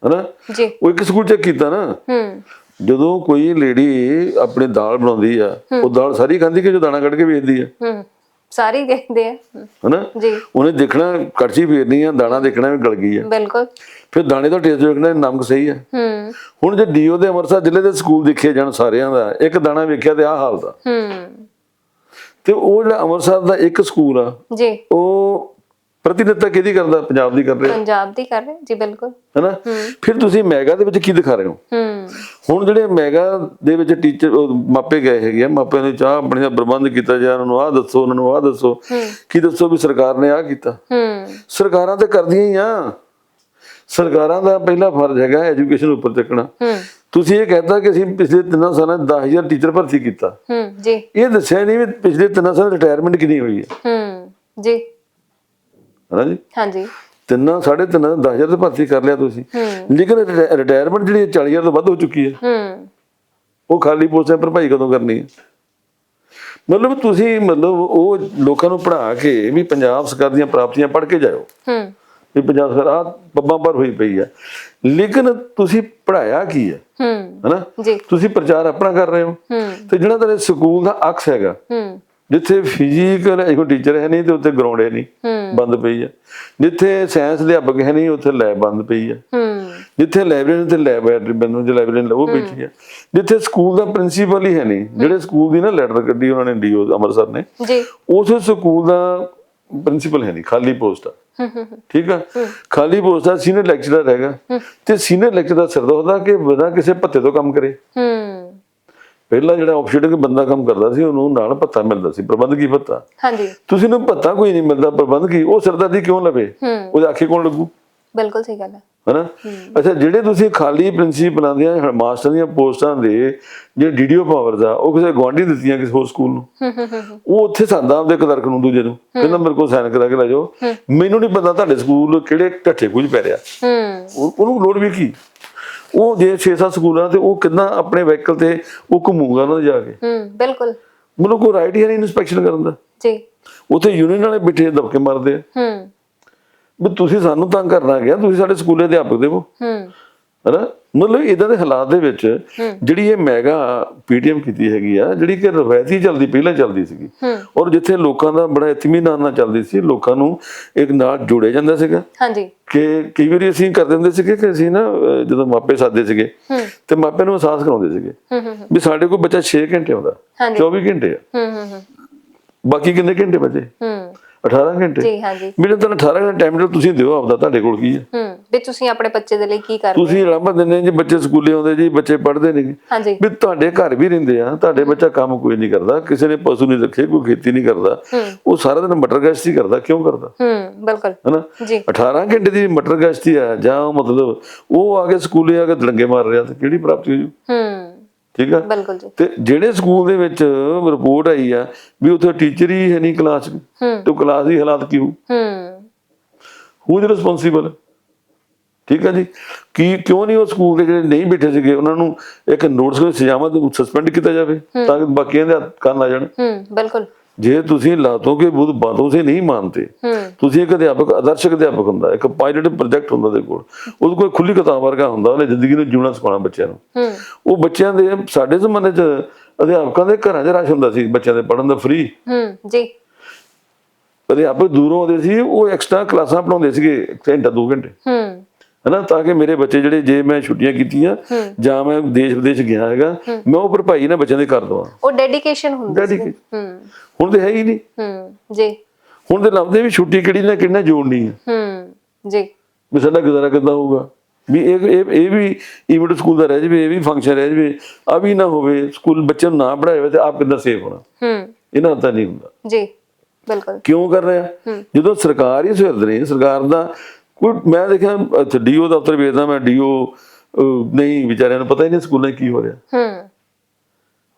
ਹਨਾ? ਜੀ। ਉਹ ਇੱਕ ਸਕੂਲ ਚੈੱਕ ਕੀਤਾ ਨਾ। ਹੂੰ। ਜਦੋਂ ਕੋਈ ਲੇਡੀ ਆਪਣੀ ਦਾਲ ਬਣਾਉਂਦੀ ਆ ਉਹ ਦਾਲ ਸਾਰੀ ਖਾਂਦੀ ਕਿ ਜੋ ਦਾਣਾ ਕੱਢ ਕੇ ਵੇਚਦੀ ਆ? ਹੂੰ। ਸਾਰੇ ਕਹਿੰਦੇ ਆ। ਹਨਾ? ਜੀ। ਉਹਨੇ ਦੇਖਣਾ ਕੜਛੀ ਫੇਰਨੀ ਆ ਦਾਣਾ ਦੇਖਣਾ ਵੀ ਗਲ ਗਈ ਆ। ਬਿਲਕੁਲ। ਫਿਰ ਦਾਣੇ ਦਾ ਟੇਸਟ ਵੇਖਣਾ ਨਮਕ ਸਹੀ ਹੈ। ਹੂੰ। ਹੁਣ ਜੇ ਡੀਓ ਦੇ ਅੰਮ੍ਰਿਤਸਰ ਜ਼ਿਲ੍ਹੇ ਦੇ ਸਕੂਲ ਦੇਖੇ ਜਾਣ ਸਾਰਿਆਂ ਦਾ ਇੱਕ ਦਾਣਾ ਵੇਖਿਆ ਤੇ ਆਹ ਹਾਲ ਦਾ। ਹੂੰ। ਤੇ ਉਹ ਜਿਹੜਾ ਅੰਮ੍ਰਿਤਸਰ ਦਾ ਇੱਕ ਸਕੂਲ ਆ ਜੀ। ਉਹ ਪ੍ਰਤੀਨਿਧਤਾ ਕਿਹਦੀ ਕਰਦਾ? ਪੰਜਾਬ ਦੀ ਕਰ ਰਿਹਾ। ਪੰਜਾਬ ਦੀ ਕਰ ਰਹੇ ਜੀ ਬਿਲਕੁਲ। ਹੈਨਾ? ਫਿਰ ਤੁਸੀਂ ਮੈਗਾ ਦੇ ਵਿੱਚ ਕੀ ਦਿਖਾ ਰਹੇ ਹੋ? ਹੂੰ। ਹੁਣ ਜਿਹੜੇ ਮੈਗਾ ਦੇ ਵਿੱਚ ਟੀਚਰ ਮਾਪੇ ਗਏ ਹੈਗੇ ਆ ਮਾਪਿਆਂ ਨੇ ਚਾਹ ਆਪਣੀ ਦਾ ਪ੍ਰਬੰਧ ਕੀਤਾ ਜਾਂ ਉਹਨਾਂ ਨੂੰ ਆਹ ਦੱਸੋ ਉਹਨਾਂ ਨੂੰ ਆਹ ਦੱਸੋ। ਕੀ ਦੱਸੋ ਵੀ ਸਰਕਾਰ ਨੇ ਆਹ ਕੀਤਾ? ਹੂੰ। ਸਰਕਾਰਾਂ ਤੇ ਕਰਦੀਆਂ ਹੀ ਆ। ਸਰਕਾਰਾਂ ਦਾ ਪਹਿਲਾ ਫਰਜ਼ ਹੈਗਾ ਐਜੂਕੇਸ਼ਨ ਉੱਪਰ ਚੱਕਣਾ। ਹੂੰ। ਤੁਸੀਂ ਇਹ ਕਹਿੰਦਾ ਕਿ ਅਸੀਂ ਪਿਛਲੇ 3 ਸਾਲਾਂ 'ਚ 10000 ਟੀਚਰ ਭਰਤੀ ਕੀਤਾ। ਹੂੰ ਜੀ। ਇਹ ਦੱਸਿਆ ਨਹੀਂ ਵੀ ਪਿਛਲੇ 3 ਸਾਲਾਂ ਰਿਟਾਇਰਮੈਂਟ ਕਿੰਨੀ ਹੋਈ ਹੈ। ਹੂੰ ਜੀ। ਹੈਨਾ ਜੀ? ਹਾਂਜੀ। ਤਿੰਨਾਂ ਸਾਢੇ ਤਿੰਨ 10000 ਤੇ ਭਰਤੀ ਕਰ ਲਿਆ ਤੁਸੀਂ। ਹੂੰ। ਲੇਕਿਨ ਰਿਟਾਇਰਮੈਂਟ ਜਿਹੜੀ ਹੈ 40000 ਤੋਂ ਵੱਧ ਹੋ ਚੁੱਕੀ ਹੈ। ਹੂੰ। ਉਹ ਖਾਲੀ ਪੋਸਟਾਂ ਭਰਪਾਈ ਕਦੋਂ ਕਰਨੀ ਹੈ? ਮਤਲਬ ਤੁਸੀਂ ਮਤਲਬ ਉਹ ਲੋਕਾਂ ਨੂੰ ਪੜ੍ਹਾ ਕੇ ਵੀ ਪੰਜਾਬ ਸਰਕਾਰ ਦੀਆਂ ਪ੍ਰਾਪਤੀਆਂ ਪੜ੍ਹ ਕੇ ਜਾਓ ਹੂੰ। ਵੀ ਪੰਜਾਬ ਸਰਕਾਰ ਆਹ ਪੱਬਾਂ ਪਰ ਹੋਈ ਪਈ ਹੈ ਲੇਕਿਨ ਤੁਸੀਂ ਪੜ੍ਹਾਇਆ ਕੀ ਹੈ। ਹਨਾ? ਤੁਸੀਂ ਪ੍ਰਚਾਰ ਆਪਣਾ ਕਰ ਰਹੇ ਹੋ। ਤੇ ਜਿਹੜਾ ਤੁਹਾਡੇ ਸਕੂਲ ਦਾ ਅਕਸ ਹੈਗਾ ਜਿੱਥੇ ਫਿਜ਼ੀਕਲ ਇੱਕ ਟੀਚਰ ਹੈ ਨਹੀਂ ਤੇ ਉੱਥੇ ਗਰਾਊਂਡ ਹੈ ਨਹੀਂ ਬੰਦ ਪਈ ਹੈ ਜਿੱਥੇ ਸਾਇੰਸ ਅਧਿਆਪਕ ਹੈ ਨਹੀਂ ਉੱਥੇ ਲੈਬ ਬੰਦ ਪਈ ਹੈ। ਜਿੱਥੇ ਲਾਇਬ੍ਰੇਰੀ ਤੇ ਲਾਇਬ੍ਰੇਰੀ ਬੰਨੂ ਜੇ ਲਾਇਬ੍ਰੇਰੀ ਉਹ ਬੈਠੀ ਹੈ ਜਿੱਥੇ ਸਕੂਲ ਦਾ ਪ੍ਰਿੰਸੀਪਲ ਹੀ ਹੈ ਨਹੀਂ ਜਿਹੜੇ ਸਕੂਲ ਦੀ ਨਾ ਲੈਟਰ ਕੱਢੀ ਉਹਨਾਂ ਨੇ ਡੀਓ ਅੰਮ੍ਰਿਤਸਰ ਨੇ ਜੀ। ਉਸ ਸਕੂਲ ਦਾ ਪ੍ਰਿੰਸੀਪਲ ਹੈ ਨਹੀਂ ਖਾਲੀ ਪੋਸਟ ਆ। ਠੀਕ ਆ? ਖਾਲੀ ਪੋਸਟ ਆ ਸੀਨੀਅਰ ਲੈਕਚਰਰ ਹੈਗਾ ਤੇ ਸੀਨੀਅਰ ਲੈਕਚਰਰ ਸਿਰ ਦੁਖਦਾ ਕਿ ਬਿਨਾਂ ਕਿਸੇ ਭੱਤੇ ਤੋਂ ਕੰਮ ਕਰੇ। ਪਹਿਲਾਂ ਜਿਹੜਾ ਆਪਸ਼ੀਟ ਬੰਦਾ ਕੰਮ ਕਰਦਾ ਸੀ ਉਹਨੂੰ ਨਾਲ ਭੱਤਾ ਮਿਲਦਾ ਸੀ ਪ੍ਰਬੰਧਕੀ ਭੱਤਾ? ਹਾਂਜੀ। ਤੁਸੀਂ ਨੂੰ ਭੱਤਾ ਕੋਈ ਨਹੀਂ ਮਿਲਦਾ ਪ੍ਰਬੰਧਕੀ ਉਹ ਸਰਦਾਰੀ ਕਿਉਂ ਲਵੇ? ਉਹਦੇ ਆਖੇ ਕੌਣ ਲੱਗੂ? ਬਿਲਕੁਲ ਸਹੀ ਗੱਲ ਹੈ ਹਨਾ? ਅੱਛਾ ਜਿਹੜੇ ਤੁਸੀਂ ਖਾਲੀ ਪ੍ਰਿੰਸੀਪਲਾਂ ਦੀਆਂ ਮਾਸਟਰ ਦੀਆਂ ਪੋਸਟਾਂ ਦੇ ਜਿਹੜੇ ਡੀਡੀਓ ਪਾਵਰਸ ਆ ਉਹ ਕਿਸੇ ਗਵਾਂਢੀ ਦਿੱਤੀਆਂ ਕਿਸੇ ਹੋਰ ਸਕੂਲ ਨੂੰ? ਉਹ ਉੱਥੇ ਸਾਦਾ ਆਪਦੇ ਕਲਰਕ ਨੂੰ ਦੂਜੇ ਨੂੰ ਕਹਿੰਦਾ ਮੇਰੇ ਕੋਲ ਸਾਈਨ ਕਰਾ ਕੇ ਲੈ ਜਾਓ। ਮੈਨੂੰ ਨਹੀਂ ਪਤਾ ਤੁਹਾਡੇ ਸਕੂਲ ਕਿਹੜੇ ਢੱਠੇ ਕੁਝ ਪੈ ਰਿਹਾ। ਉਹਨੂੰ ਲੋੜ ਵੀ ਕੀ? ਉਹ ਜੇ 6-7 ਸਕੂਲਾਂ ਤੇ ਉਹ ਕਿੰਨਾ ਆਪਣੇ ਵਹੀਕਲ ਤੇ ਉਹ ਘੁੰਮੂਗਾ ਉਹਨਾਂ ਦੇ ਜਾ ਕੇ? ਹੂੰ ਬਿਲਕੁਲ। ਮੈਨੂੰ ਕੋਈ ਰਾਈਟ ਹੀ ਨਹੀਂ ਇਨਸਪੈਕਸ਼ਨ ਕਰਨ ਦਾ। ਜੀ। ਉੱਥੇ ਯੂਨੀਅਨ ਵਾਲੇ ਬਿਠੇ ਦਬਕੇ ਮਾਰਦੇ ਆ। ਹੂੰ। ਵੀ ਤੁਸੀਂ ਸਾਨੂੰ ਤੰਗ ਕਰਨਾ ਗਿਆ ਤੁਸੀਂ ਸਾਡੇ ਸਕੂਲੇ ਅਧਿਆਪਕ ਦੇਵੋ ਹੂੰ। ਹਨਾ? ਮਤਲਬ ਇਦਾਂ ਦੇ ਹਾਲਾਤ ਦੇ ਵਿੱਚ ਜਿਹੜੀ ਇਹ ਮੈਗਾ ਪੀਟੀਐਮ ਕੀਤੀ ਹੈਗੀ ਆ ਜਿਹੜੀ ਕਿ ਰਵਾਇਤੀ ਚੱਲਦੀ ਪਹਿਲਾਂ ਚੱਲਦੀ ਸੀਗੀ। ਹੂੰ। ਔਰ ਜਿੱਥੇ ਲੋਕਾਂ ਦਾ ਬੜਾ ਇਤਮੀਨਾਨ ਨਾਲ ਚੱਲਦੀ ਸੀ ਲੋਕਾਂ ਨੂੰ ਇੱਕ ਨਾਲ ਜੋੜਿਆ ਜਾਂਦਾ ਸੀਗਾ। ਹਾਂਜੀ। ਕਿ ਕਈ ਵਾਰੀ ਅਸੀਂ ਕਰ ਦਿੰਦੇ ਸੀਗੇ ਕਿ ਅਸੀਂ ਨਾ ਜਦੋਂ ਮਾਪੇ ਸਾਦੇ ਸੀਗੇ ਹੂੰ। ਤੇ ਮਾਪੇ ਨੂੰ ਅਹਿਸਾਸ ਕਰਾਉਂਦੇ ਸੀਗੇ ਹੂੰ ਹੂੰ ਹੂੰ, ਵੀ ਸਾਡੇ ਕੋਲ ਬੱਚਾ 6 ਘੰਟੇ ਆਉਂਦਾ ਹਾਂਜੀ। 24 ਘੰਟੇ ਆ। ਹੂੰ ਹੂੰ ਹੂੰ। ਬਾਕੀ ਕਿੰਨੇ ਘੰਟੇ ਬਚੇ? ਹੂੰ। 18 ਘੰਟੇ? ਜੀ ਹਾਂਜੀ। ਮੇਰੇ ਤਾਂ 18 ਘੰਟੇ ਟਾਈਮ ਤੁਸੀਂ ਦਿਓ ਆਪਦਾ ਤੁਹਾਡੇ ਕੋਲ ਕੀ ਹੈ? ਹੂੰ ਵੀ ਤੁਸੀਂ ਆਪਣੇ ਬੱਚੇ ਦੇ ਲਈ ਕੀ ਕਰ ਰਹੇ ਤੁਸੀਂ ਲਾਂਭਾ ਦਿੰਦੇ ਜੀ ਬੱਚੇ ਸਕੂਲੇ ਆਉਂਦੇ ਜੀ ਬੱਚੇ ਪੜ੍ਹਦੇ ਨਹੀਂ ਹਾਂਜੀ। ਵੀ ਤੁਹਾਡੇ ਘਰ ਵੀ ਰਹਿੰਦੇ ਆ ਤੁਹਾਡੇ ਬੱਚਾ ਕੰਮ ਕੋਈ ਨਹੀਂ ਕਰਦਾ ਕਿਸੇ ਨੇ ਪਸ਼ੂ ਨਹੀਂ ਰੱਖੇ ਕੋਈ ਖੇਤੀ ਨਹੀਂ ਕਰਦਾ। ਹੂੰ। ਉਹ ਸਾਰਾ ਦਿਨ ਮਟਰ ਗਸ਼ਤੀ ਕਰਦਾ ਕਿਉਂ ਕਰਦਾ? ਹੂੰ ਬਿਲਕੁਲ। ਹਨਾ? ਜੀ। 18 ਘੰਟੇ ਦੀ ਮਟਰ ਗਸ਼ਤੀ ਆ ਜਾਂ ਮਤਲਬ ਉਹ ਆ ਕੇ ਸਕੂਲੇ ਆ ਕੇ ਦੜੰਗੇ ਮਾਰ ਰਿਹਾ ਤੇ ਕਿਹੜੀ ਪ੍ਰਾਪਤੀ ਹੋਈ? ਹੂੰ। ਠੀਕ ਆ? ਬਿਲਕੁਲ ਜੀ। ਤੇ ਜਿਹੜੇ ਸਕੂਲ ਦੇ ਵਿੱਚ ਰਿਪੋਰਟ ਆਈ ਆ ਵੀ ਉੱਥੇ ਟੀਚਰ ਹੀ ਹੈ ਨਹੀਂ ਕਲਾਸ 'ਚ ਹੂੰ। ਤੇ ਕਲਾਸ ਦੀ ਹਾਲਾਤ ਕੀ ਹੂੰ। ਹੂ ਇਜ਼ ਰਿਸਪੌਂਸੀਬਲ ਠੀਕ ਹੈ ਜੀ? ਕੀ ਕਿਉਂ ਨਹੀਂ ਉਹ ਸਕੂਲ ਦੇ ਜਿਹੜੇ ਨਹੀਂ ਬੈਠੇ ਸੀਗੇ ਉਹਨਾਂ ਨੂੰ ਇੱਕ ਨੋਟਿਸ ਵਿੱਚ ਸਜ਼ਾਮਤ ਸਸਪੈਂਡ ਕੀਤਾ ਜਾਵੇ ਤਾਂ ਕਿ ਬਾਕੀਆਂ ਦੇ ਕੰਨ ਆ ਜਾਣ? ਹੂੰ ਬਿਲਕੁਲ। ਜੇ ਤੁਸੀਂ ਲਾਤੋਂ ਕੇ ਬੁੱਧ ਬਾਤੋਂ ਸੇ ਨਹੀਂ ਮੰਨਤੇ ਹੂੰ। ਤੁਸੀਂ ਇੱਕ ਅਧਿਆਪਕ ਆਦਰਸ਼ਕ ਅਧਿਆਪਕ ਹੁੰਦਾ ਇੱਕ ਪਾਇਲਟ ਪ੍ਰੋਜੈਕਟ ਹੁੰਦਾ ਦੇ ਕੋਲ। ਉਹਦੇ ਕੋਲ ਖੁੱਲੀ ਕਿਤਾਬ ਵਰਗਾ ਹੁੰਦਾ ਉਹਨੇ ਜ਼ਿੰਦਗੀ ਨੂੰ ਜਿਉਣਾ ਸਿਖਾਉਣਾ ਬੱਚਿਆਂ ਨੂੰ। ਉਹ ਬੱਚਿਆਂ ਦੇ ਸਾਡੇ ਜ਼ਮਾਨੇ 'ਚ ਅਧਿਆਪਕਾਂ ਦੇ ਘਰਾਂ 'ਚ ਰਸ਼ ਹੁੰਦਾ ਸੀ ਬੱਚਿਆਂ ਦੇ ਪੜ੍ਹਨ ਦਾ ਫ੍ਰੀ ਹੂੰ ਜੀ। ਅਧਿਆਪਕ ਦੂਰੋਂ ਆਉਂਦੇ ਸੀ ਉਹ ਐਕਸਟਰਾ ਕਲਾਸਾਂ ਪੜਾਉਂਦੇ ਸੀਗੇ ਘੰਟਾ ਦੋ ਘੰਟੇ। ਹੂੰ। ਹਨਾ ਤਾਂ ਕਿ ਮੇਰੇ ਬੱਚੇ ਜਿਹੜੇ ਜੇ ਮੈਂ ਛੁੱਟੀਆਂ ਕੀਤੀਆਂ ਜਾਂ ਮੈਂ ਦੇਸ਼ ਵਿਦੇਸ਼ ਗਿਆ ਹੈਗਾ ਮੈਂ ਉਹ ਭਰਪਾਈ ਨਾ ਬੱਚਿਆਂ ਦੇ ਕਰ ਦਵਾਂ। ਉਹ ਡੈਡੀਕੇਸ਼ਨ ਹੁੰਦਾ ਸੀ। ਹੁਣ ਤੇ ਹੈ ਹੀ ਨਹੀਂ। ਹੂੰ ਜੀ। ਹੁਣ ਤੇ ਲੱਭਦੇ ਵੀ ਛੁੱਟੀ ਕਿਹੜੀ ਨਾ ਕਿਹੜਾ ਜੋੜਨੀ ਹੈ ਹੂੰ ਜੀ। ਵੀ ਸਾਡਾ ਗੁਜ਼ਾਰਾ ਕਿੱਦਾਂ ਹੋਊਗਾ? ਵੀ ਇਹ ਇਹ ਇਹ ਵੀ ਇਵੈਂਟ ਸਕੂਲ ਦਾ ਰਹਿ ਜਵੇ ਇਹ ਵੀ ਫੰਕਸ਼ਨ ਰਹਿ ਜਵੇ ਆ ਵੀ ਨਾ ਹੋਵੇ ਸਕੂਲ ਬੱਚੇ ਨੂੰ ਨਾ ਪੜਾਏ ਹੋਵੇ ਤੇ ਆਪ ਕਿੱਦਾਂ ਸੇਫ ਹੋਣਾ? ਹੂੰ। ਇਹਨਾਂ ਤਾਂ ਨਹੀਂ ਹੁੰਦਾ। ਜੀ ਬਿਲਕੁਲ। ਕਿਉਂ ਕਰ ਰਿਹਾ ਜਦੋਂ ਸਰਕਾਰ ਹੀ ਸੁਹਿਰਦ ਨਹੀਂ ਸਰਕਾਰ ਦਾ ਕੋਈ ਮੈਂ ਦੇਖਿਆ ਅੱਛਾ ਡੀਓ ਦਫ਼ਤਰ ਵੇਖਦਾ ਮੈਂ ਡੀਓ ਨਹੀਂ ਵਿਚਾਰਿਆਂ ਨੂੰ ਪਤਾ ਹੀ ਨਹੀਂ ਸਕੂਲਾਂ ਕੀ ਹੋ ਰਿਹਾ। ਹੂੰ।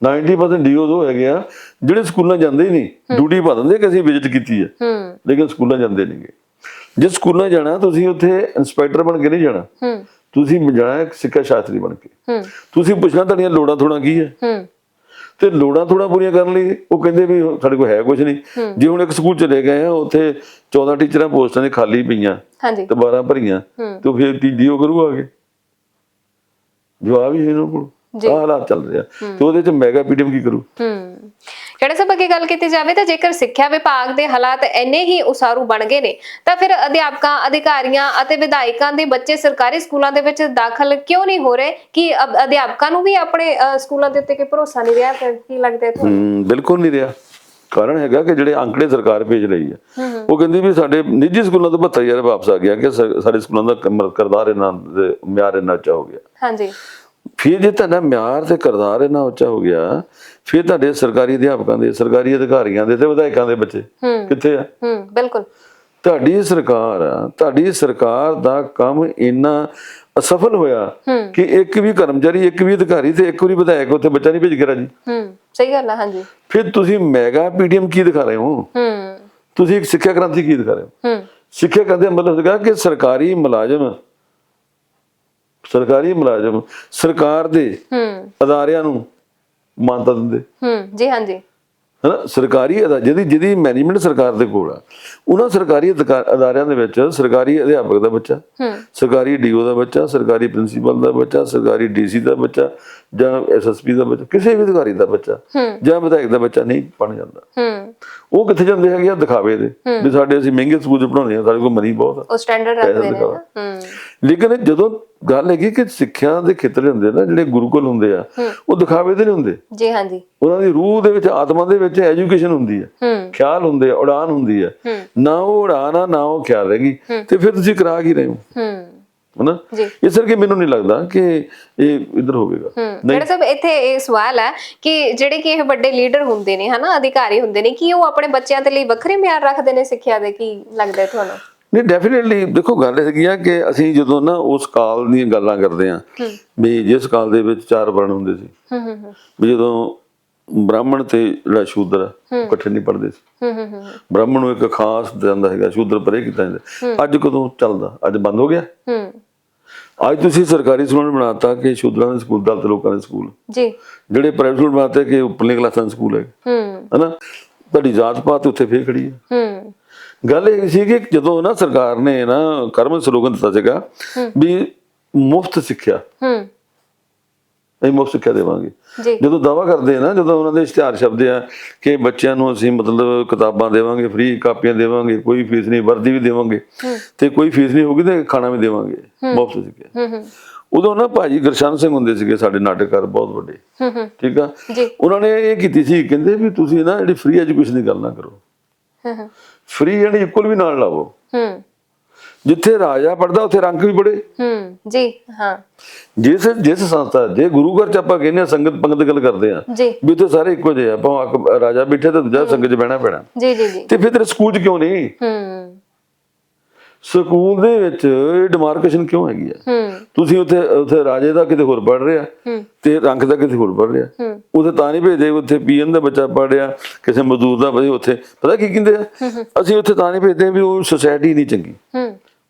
90% ਡੀਓ ਉਹ ਹੈਗੇ ਆ ਜਿਹੜੇ ਸਕੂਲਾਂ ਜਾਂਦੇ ਹੀ ਨਹੀਂ ਡਿਊਟੀ ਪਾ ਦਿੰਦੇ ਕਿ ਅਸੀਂ ਵਿਜ਼ਿਟ ਕੀਤੀ ਹੈ ਹੂੰ। ਲੇਕਿਨ ਸਕੂਲਾਂ ਜਾਂਦੇ ਨਹੀਂਗੇ। ਜੇ ਸਕੂਲਾਂ ਜਾਣਾ ਤੁਸੀਂ ਉੱਥੇ ਇਨਸਪੈਕਟਰ ਬਣ ਕੇ ਨਹੀਂ ਜਾਣਾ। ਹੂੰ। ਤੁਸੀਂ ਜਾਣਾ ਇੱਕ ਸਿੱਖਿਆ ਸ਼ਾਸਤਰੀ ਬਣ ਕੇ। ਹੂੰ। ਤੁਸੀਂ ਪੁੱਛਣਾ ਤੁਹਾਡੀਆਂ ਲੋੜਾਂ ਥੋੜਾ ਕੀ ਹੈ ਹੂੰ। ਤੇ ਲੋੜਾਂ ਥੋੜਾ ਪੂਰੀਆਂ ਕਰਨ ਲਈ ਉਹ ਕਹਿੰਦੇ ਵੀ ਸਾਡੇ ਕੋਲ ਹੈ ਕੁਝ ਨਹੀਂ। ਜੇ ਹੁਣ ਇੱਕ ਸਕੂਲ ਚਲੇ ਗਏ ਆ ਉੱਥੇ 14 ਟੀਚਰਾਂ ਪੋਸਟਾਂ ਦੇ ਖਾਲੀ ਪਈਆਂ ਹਾਂਜੀ। ਤੇ 12 ਭਰੀਆਂ ਤੇ ਫਿਰ ਡੀਓ ਕਰੂ ਆਗੇ ਜਵਾਬ ਹੀ ਇਹਨਾਂ ਕੋਲ। ਆਹ ਹਾਲਾਤ ਚੱਲ ਰਿਹਾ ਤੇ ਉਹਦੇ ਚ ਮੈਗਾ ਪੀਡੀਐਮ ਕੀ ਕਰੂ? ਹੂੰ। ਕਿਹੜੇ ਸਭ ਅੱਗੇ ਗੱਲ ਕੀਤੀ ਜਾਵੇ ਤਾਂ ਜੇਕਰ ਸਿੱਖਿਆ ਵਿਭਾਗ ਦੇ ਹਾਲਾਤ ਇੰਨੇ ਹੀ ਉਸਾਰੂ ਬਣ ਗਏ ਨੇ ਤਾਂ ਫਿਰ ਅਧਿਆਪਕਾਂ ਅਧਿਕਾਰੀਆਂ ਅਤੇ ਵਿਧਾਇਕਾਂ ਦੇ ਬੱਚੇ ਸਰਕਾਰੀ ਸਕੂਲਾਂ ਦੇ ਵਿੱਚ ਦਾਖਲ ਕਿਉਂ ਨਹੀਂ ਹੋ ਰਹੇ? ਕਿ ਅਧਿਆਪਕਾਂ ਨੂੰ ਵੀ ਆਪਣੇ ਸਕੂਲਾਂ ਦੇ ਉੱਤੇ ਕੋਈ ਭਰੋਸਾ ਨਹੀਂ ਰਿਹਾ? ਕੀ ਲੱਗਦਾ ਤੁਹਾਨੂੰ ਹੂੰ ਬਿਲਕੁਲ ਨਹੀਂ ਰਿਹਾ। ਕਾਰਨ ਹੈਗਾ ਕਿ ਜਿਹੜੇ ਅੰਕੜੇ ਸਰਕਾਰ ਭੇਜ ਰਹੀ ਹੈ ਉਹ ਕਹਿੰਦੀ ਵੀ ਸਾਡੇ ਨਿੱਜੀ ਸਕੂਲਾਂ ਤੋਂ 72000 ਵਾਪਸ ਆ ਗਿਆ ਕਿ ਸਾਡੇ ਸਕੂਲਾਂ ਦਾ ਕਰਦਾਰ ਇਹਨਾਂ ਦੇ ਮਿਆਰ ਇੰਨਾ ਉੱਚਾ ਹੋ ਗਿਆ। ਹਾਂਜੀ। ਫਿਰ ਜੇ ਤੁਹਾਡਾ ਮਿਆਰ ਤੇ ਕਰਦਾਰ ਇੰਨਾ ਉੱਚਾ ਹੋ ਗਿਆ ਫਿਰ ਤੁਹਾਡੇ ਸਰਕਾਰੀ ਅਧਿਆਪਕਾਂ ਦੇ ਸਰਕਾਰੀ ਅਧਿਕਾਰੀਆਂ ਦੇ ਤੇ ਵਿਧਾਇਕਾਂ ਦੇ ਬੱਚੇ ਕਿੱਥੇ ਆ? ਹੂੰ ਬਿਲਕੁਲ। ਤੁਹਾਡੀ ਸਰਕਾਰ ਆ ਤੁਹਾਡੀ ਸਰਕਾਰ ਦਾ ਕੰਮ ਇੰਨਾ ਅਸਫਲ ਹੋਇਆ ਕਿ ਇੱਕ ਵੀ ਕਰਮਚਾਰੀ ਇੱਕ ਵੀ ਅਧਿਕਾਰੀ ਤੇ ਇੱਕ ਵੀ ਵਿਧਾਇਕ ਉੱਥੇ ਬੱਚਾ ਨਹੀਂ ਭੇਜ ਕੇ ਰਾਜੀ। ਹੂੰ ਸਹੀ ਗੱਲ ਹੈ ਹਾਂਜੀ। ਫਿਰ ਤੁਸੀਂ ਮੈਗਾ ਪੀਡੀਐਮ ਕੀ ਦਿਖਾ ਰਹੇ ਹੋ? ਹੂੰ। ਤੁਸੀਂ ਇੱਕ ਸਿੱਖਿਆ ਕ੍ਰਾਂਤੀ ਕੀ ਦਿਖਾ ਰਹੇ ਹੋ? ਹੂੰ। ਸਿੱਖਿਆ ਕ੍ਰਾਂਤੀ ਮਤਲਬ ਹੈਗਾ ਕਿ ਸਰਕਾਰੀ ਮੁਲਾਜ਼ਮ ਸਰਕਾਰੀ ਮੁਲਾਜ਼ਮ ਸਰਕਾਰ ਦੇ ਅਦਾਰਿਆਂ ਨੂੰ ਮਾਨਤਾ ਦਿੰਦੇ। ਹੂੰ ਜੀ ਹਾਂਜੀ। ਹਨਾ? ਸਰਕਾਰੀ ਅਦਾ ਜਿਹਦੀ ਜਿਹਦੀ ਮੈਨੇਜਮੈਂਟ ਸਰਕਾਰ ਦੇ ਕੋਲ ਆ। ਉਹਨਾਂ ਸਰਕਾਰੀ ਅਦਾਰਿਆਂ ਦੇ ਵਿੱਚ ਸਰਕਾਰੀ ਅਧਿਆਪਕ ਦਾ ਬੱਚਾ ਸਰਕਾਰੀ ਡੀਓ ਦਾ ਬੱਚਾ ਸਰਕਾਰੀ ਪ੍ਰਿੰਸੀਪਲ ਦਾ ਬੱਚਾ ਸਰਕਾਰੀ ਡੀਸੀ ਦਾ ਬੱਚਾ ਜਾਂ ਐਸਐਸਪੀ ਦਾ ਬੱਚਾ ਕਿਸੇ ਵੀ ਅਧਿਕਾਰੀ ਦਾ ਬੱਚਾ ਜਾਂ ਵਿਧਾਇਕ ਦਾ ਬੱਚਾ ਨਹੀਂ ਪੜ੍ਹ ਜਾਂਦਾ। ਉਹ ਕਿੱਥੇ ਜਾਂਦੇ ਹੈਗੇ ਆ? ਦਿਖਾਵੇ ਦੇ। ਵੀ ਸਾਡੇ ਅਸੀਂ ਮਹਿੰਗੇ ਸਕੂਲ ਚ ਪੜਾਉਂਦੇ ਆ ਸਾਡੇ ਕੋਲ ਮਨੀ ਬਹੁਤ ਆ। ਉਹ ਸਟੈਂਡਰਡ ਰੱਖਦੇ ਨੇ ਲੇਕਿਨ ਜਦੋਂ ਗੱਲ ਹੈਗੀ ਕਿ ਸਿੱਖਿਆ ਦੇ ਖੇਤਰ ਹੁੰਦੇ ਨਾ ਜਿਹੜੇ ਗੁਰੂਕੁਲ ਹੁੰਦੇ ਆ ਉਹ ਦਿਖਾਵੇ ਦੇ ਨਹੀਂ ਹੁੰਦੇ। ਜੀ ਹਾਂਜੀ। ਉਹਨਾਂ ਦੀ ਰੂਹ ਦੇ ਵਿੱਚ ਆਤਮਾ ਦੇ ਵਿੱਚ ਐਜੂਕੇਸ਼ਨ ਹੁੰਦੀ ਹੈ ਹੂੰ। ਖਿਆਲ ਹੁੰਦੇ ਆ ਉਡਾਨ ਹੁੰਦੀ ਹੈ ਹੂੰ। ਨਾ ਉਹ ਉਡਾਨ ਆ ਨਾ ਉਹ ਖਿਆਲ ਰਹੇਗੀ ਤੇ ਫਿਰ ਤੁਸੀਂ ਕਰਾ ਕੀ ਰਹੇ ਹੋ? ਹੂੰ। ਹਨਾ? ਇਸ ਕਰਕੇ ਮੈਨੂੰ ਨਹੀਂ ਲੱਗਦਾ ਕਿ ਇਹ ਇੱਧਰ ਹੋਵੇਗਾ। ਹੂੰ। ਜਿਹੜਾ ਸਭ ਇੱਥੇ ਇਹ ਸਵਾਲ ਹੈ ਕਿ ਜਿਹੜੇ ਕਿ ਇਹ ਵੱਡੇ ਲੀਡਰ ਹੁੰਦੇ ਨੇ ਹਨਾ ਅਧਿਕਾਰੀ ਹੁੰਦੇ ਨੇ ਕੀ ਉਹ ਆਪਣੇ ਬੱਚਿਆਂ ਦੇ ਲਈ ਵੱਖਰੇ ਮਿਆਰ ਰੱਖਦੇ ਨੇ ਸਿੱਖਿਆ ਦੇ? ਕੀ ਲੱਗਦਾ ਹੈ ਤੁਹਾਨੂੰ? ਨਹੀਂ ਡੈਫੀਨਿਟਲੀ ਦੇਖੋ ਗੱਲ ਹੈਗੀ ਆ ਕਿ ਅਸੀਂ ਜਦੋਂ ਨਾ ਉਸ ਕਾਲ ਦੀਆਂ ਗੱਲਾਂ ਕਰਦੇ ਆ ਵੀ ਜਿਸ ਕਾਲ ਦੇ ਵਿੱਚ ਚਾਰ ਵਰਣ ਹੁੰਦੇ ਸੀ ਹੂੰ ਹੂੰ ਹੂੰ। ਵੀ ਜਦੋਂ ਬ੍ਰਾਹਮਣ ਤੇ ਜਿਹੜਾ ਸ਼ੂਦਰ ਇਕੱਠੇ ਨਹੀਂ ਪੜਦੇ ਸੀ। ਹੂੰ ਹੂੰ ਹੂੰ ਬ੍ਰਾਹਮਣ ਨੂੰ ਇੱਕ ਖਾਸ ਜਾਂਦਾ ਹੈਗਾ ਸ਼ੂਦਰ ਪਰੇ ਕੀਤਾ ਜਾਂਦਾ। ਅੱਜ ਕਦੋਂ ਚੱਲਦਾ? ਅੱਜ ਬੰਦ ਹੋ ਗਿਆ? ਹੂੰ। ਅੱਜ ਤੁਸੀਂ ਸਰਕਾਰੀ ਸਕੂਲਾਂ ਬਣਾਤਾ ਕਿ ਸ਼ੂਦਰਾਂ ਦੇ ਸਕੂਲ ਦਲਿਤ ਲੋਕਾਂ ਦੇ ਸਕੂਲ? ਜੀ। ਜਿਹੜੇ ਪ੍ਰਾਈਵੇਟ ਸਕੂਲ ਬਣਾਤੇ ਕਿ ਉੱਪਰਲੇ ਕਲਾਸਾਂ ਦੇ ਸਕੂਲ ਹੈ ਹੂੰ। ਹਨਾ? ਤੁਹਾਡੀ ਜਾਤ ਪਾਤ ਉੱਥੇ ਫੇਰ ਖੜੀ ਹੈ। ਹੂੰ। ਗੱਲ ਇਹ ਸੀ ਕਿ ਜਦੋਂ ਨਾ ਸਰਕਾਰ ਨੇ ਨਾ ਕਰਮ ਸਲੋਗਨ ਦਿੱਤਾ ਸੀਗਾ ਵੀ ਮੁਫਤ ਸਿੱਖਿਆ। ਹੂੰ। ਅਸੀਂ ਮੁਫਤ ਸਿੱਖਿਆ ਦੇਵਾਂਗੇ। ਜਦੋਂ ਦਾਵਾ ਕਰਦੇ ਆ ਨਾ ਜਦੋਂ ਉਹਨਾਂ ਦੇ ਇਸ਼ਤਿਹਾਰ ਸ਼ਬਦ ਆ ਕਿ ਬੱਚਿਆਂ ਨੂੰ ਅਸੀਂ ਮਤਲਬ ਕਿਤਾਬਾਂ ਦੇਵਾਂਗੇ ਫ੍ਰੀ ਕਾਪੀਆਂ ਦੇਵਾਂਗੇ ਕੋਈ ਫੀਸ ਨਹੀਂ ਵਰਦੀ ਵੀ ਦੇਵਾਂਗੇ ਤੇ ਕੋਈ ਫੀਸ ਨਹੀਂ ਹੋਗੀ ਤੇ ਖਾਣਾ ਵੀ ਦੇਵਾਂਗੇ ਮੁਫਤ ਸਿੱਖਿਆ। ਹੂੰ ਹੂੰ। ਉਦੋਂ ਨਾ ਭਾਜੀ ਗੁਰਸ਼ਨ ਸਿੰਘ ਹੁੰਦੇ ਸੀਗੇ ਸਾਡੇ ਨਾਟਕਕਾਰ ਬਹੁਤ ਵੱਡੇ। ਹੂੰ ਹੂੰ। ਠੀਕ ਆ? ਉਹਨਾਂ ਨੇ ਇਹ ਕੀਤੀ ਸੀ ਕਹਿੰਦੇ ਵੀ ਤੁਸੀਂ ਨਾ ਜਿਹੜੀ ਫ੍ਰੀ ਐਜੂਕੇਸ਼ਨ ਦੀ ਗੱਲ ਨਾ ਕਰੋ। ਹੂੰ ਹੂੰ। ਫ੍ਰੀ ਜਿਹੜੀ ਇਕੁਅਲ ਵੀ ਨਾਲ ਲਾਵੋ। ਹੂੰ। ਜਿੱਥੇ ਰਾਜਾ ਪੜਦਾ ਉੱਥੇ ਰੰਕ ਵੀ ਪੜੇ। ਹੂੰ ਜੀ ਹਾਂ। ਜਿਸ ਜਿਸ ਸੰਸਥਾ ਜੇ ਗੁਰੂ ਘਰ ਚ ਆਪਾਂ ਕਹਿੰਦੇ ਆ ਸੰਗਤ ਪੰਗਤ ਗੱਲ ਕਰਦੇ ਆ ਜੀ। ਵੀ ਉੱਥੇ ਸਾਰੇ ਇੱਕੋ ਜਿਹੇ ਆ ਭਾਵੇਂ ਰਾਜਾ ਬੈਠੇ ਤੇ ਦੂਜਾ ਸੰਗਤ ਚ ਬਹਿਣਾ ਪੈਣਾ। ਜੀ ਜੀ ਜੀ। ਤੇ ਫਿਰ ਤੇਰੇ ਸਕੂਲ ਚ ਕਿਉਂ ਨਹੀਂ? ਹੂੰ। ਸਕੂਲ ਦੇ ਵਿੱਚ ਇਹ ਡਿਮਾਰਕੇਸ਼ਨ ਕਿਉਂ ਹੈਗੀ ਆ? ਤੁਸੀਂ ਉੱਥੇ ਉੱਥੇ ਰਾਜੇ ਦਾ ਕਿਤੇ ਹੋਰ ਪੜ ਰਿਹਾ ਤੇ ਰੰਕ ਦਾ ਕਿਤੇ ਹੋਰ ਪੜ ਰਿਹਾ। ਉਥੇ ਤਾਂ ਨਹੀਂ ਭੇਜਦੇ ਉੱਥੇ ਪੀਐਨ ਦਾ ਬੱਚਾ ਪੜ ਰਿਹਾ ਕਿਸੇ ਮਜ਼ਦੂਰ ਦਾ ਬਈ ਉੱਥੇ। ਪਤਾ ਕੀ ਕਹਿੰਦੇ ਆ? ਅਸੀਂ ਉੱਥੇ ਤਾਂ ਨਹੀਂ ਭੇਜਦੇ ਵੀ ਉਹ ਸੁਸਾਇਟੀ ਨਹੀਂ ਚੰਗੀ।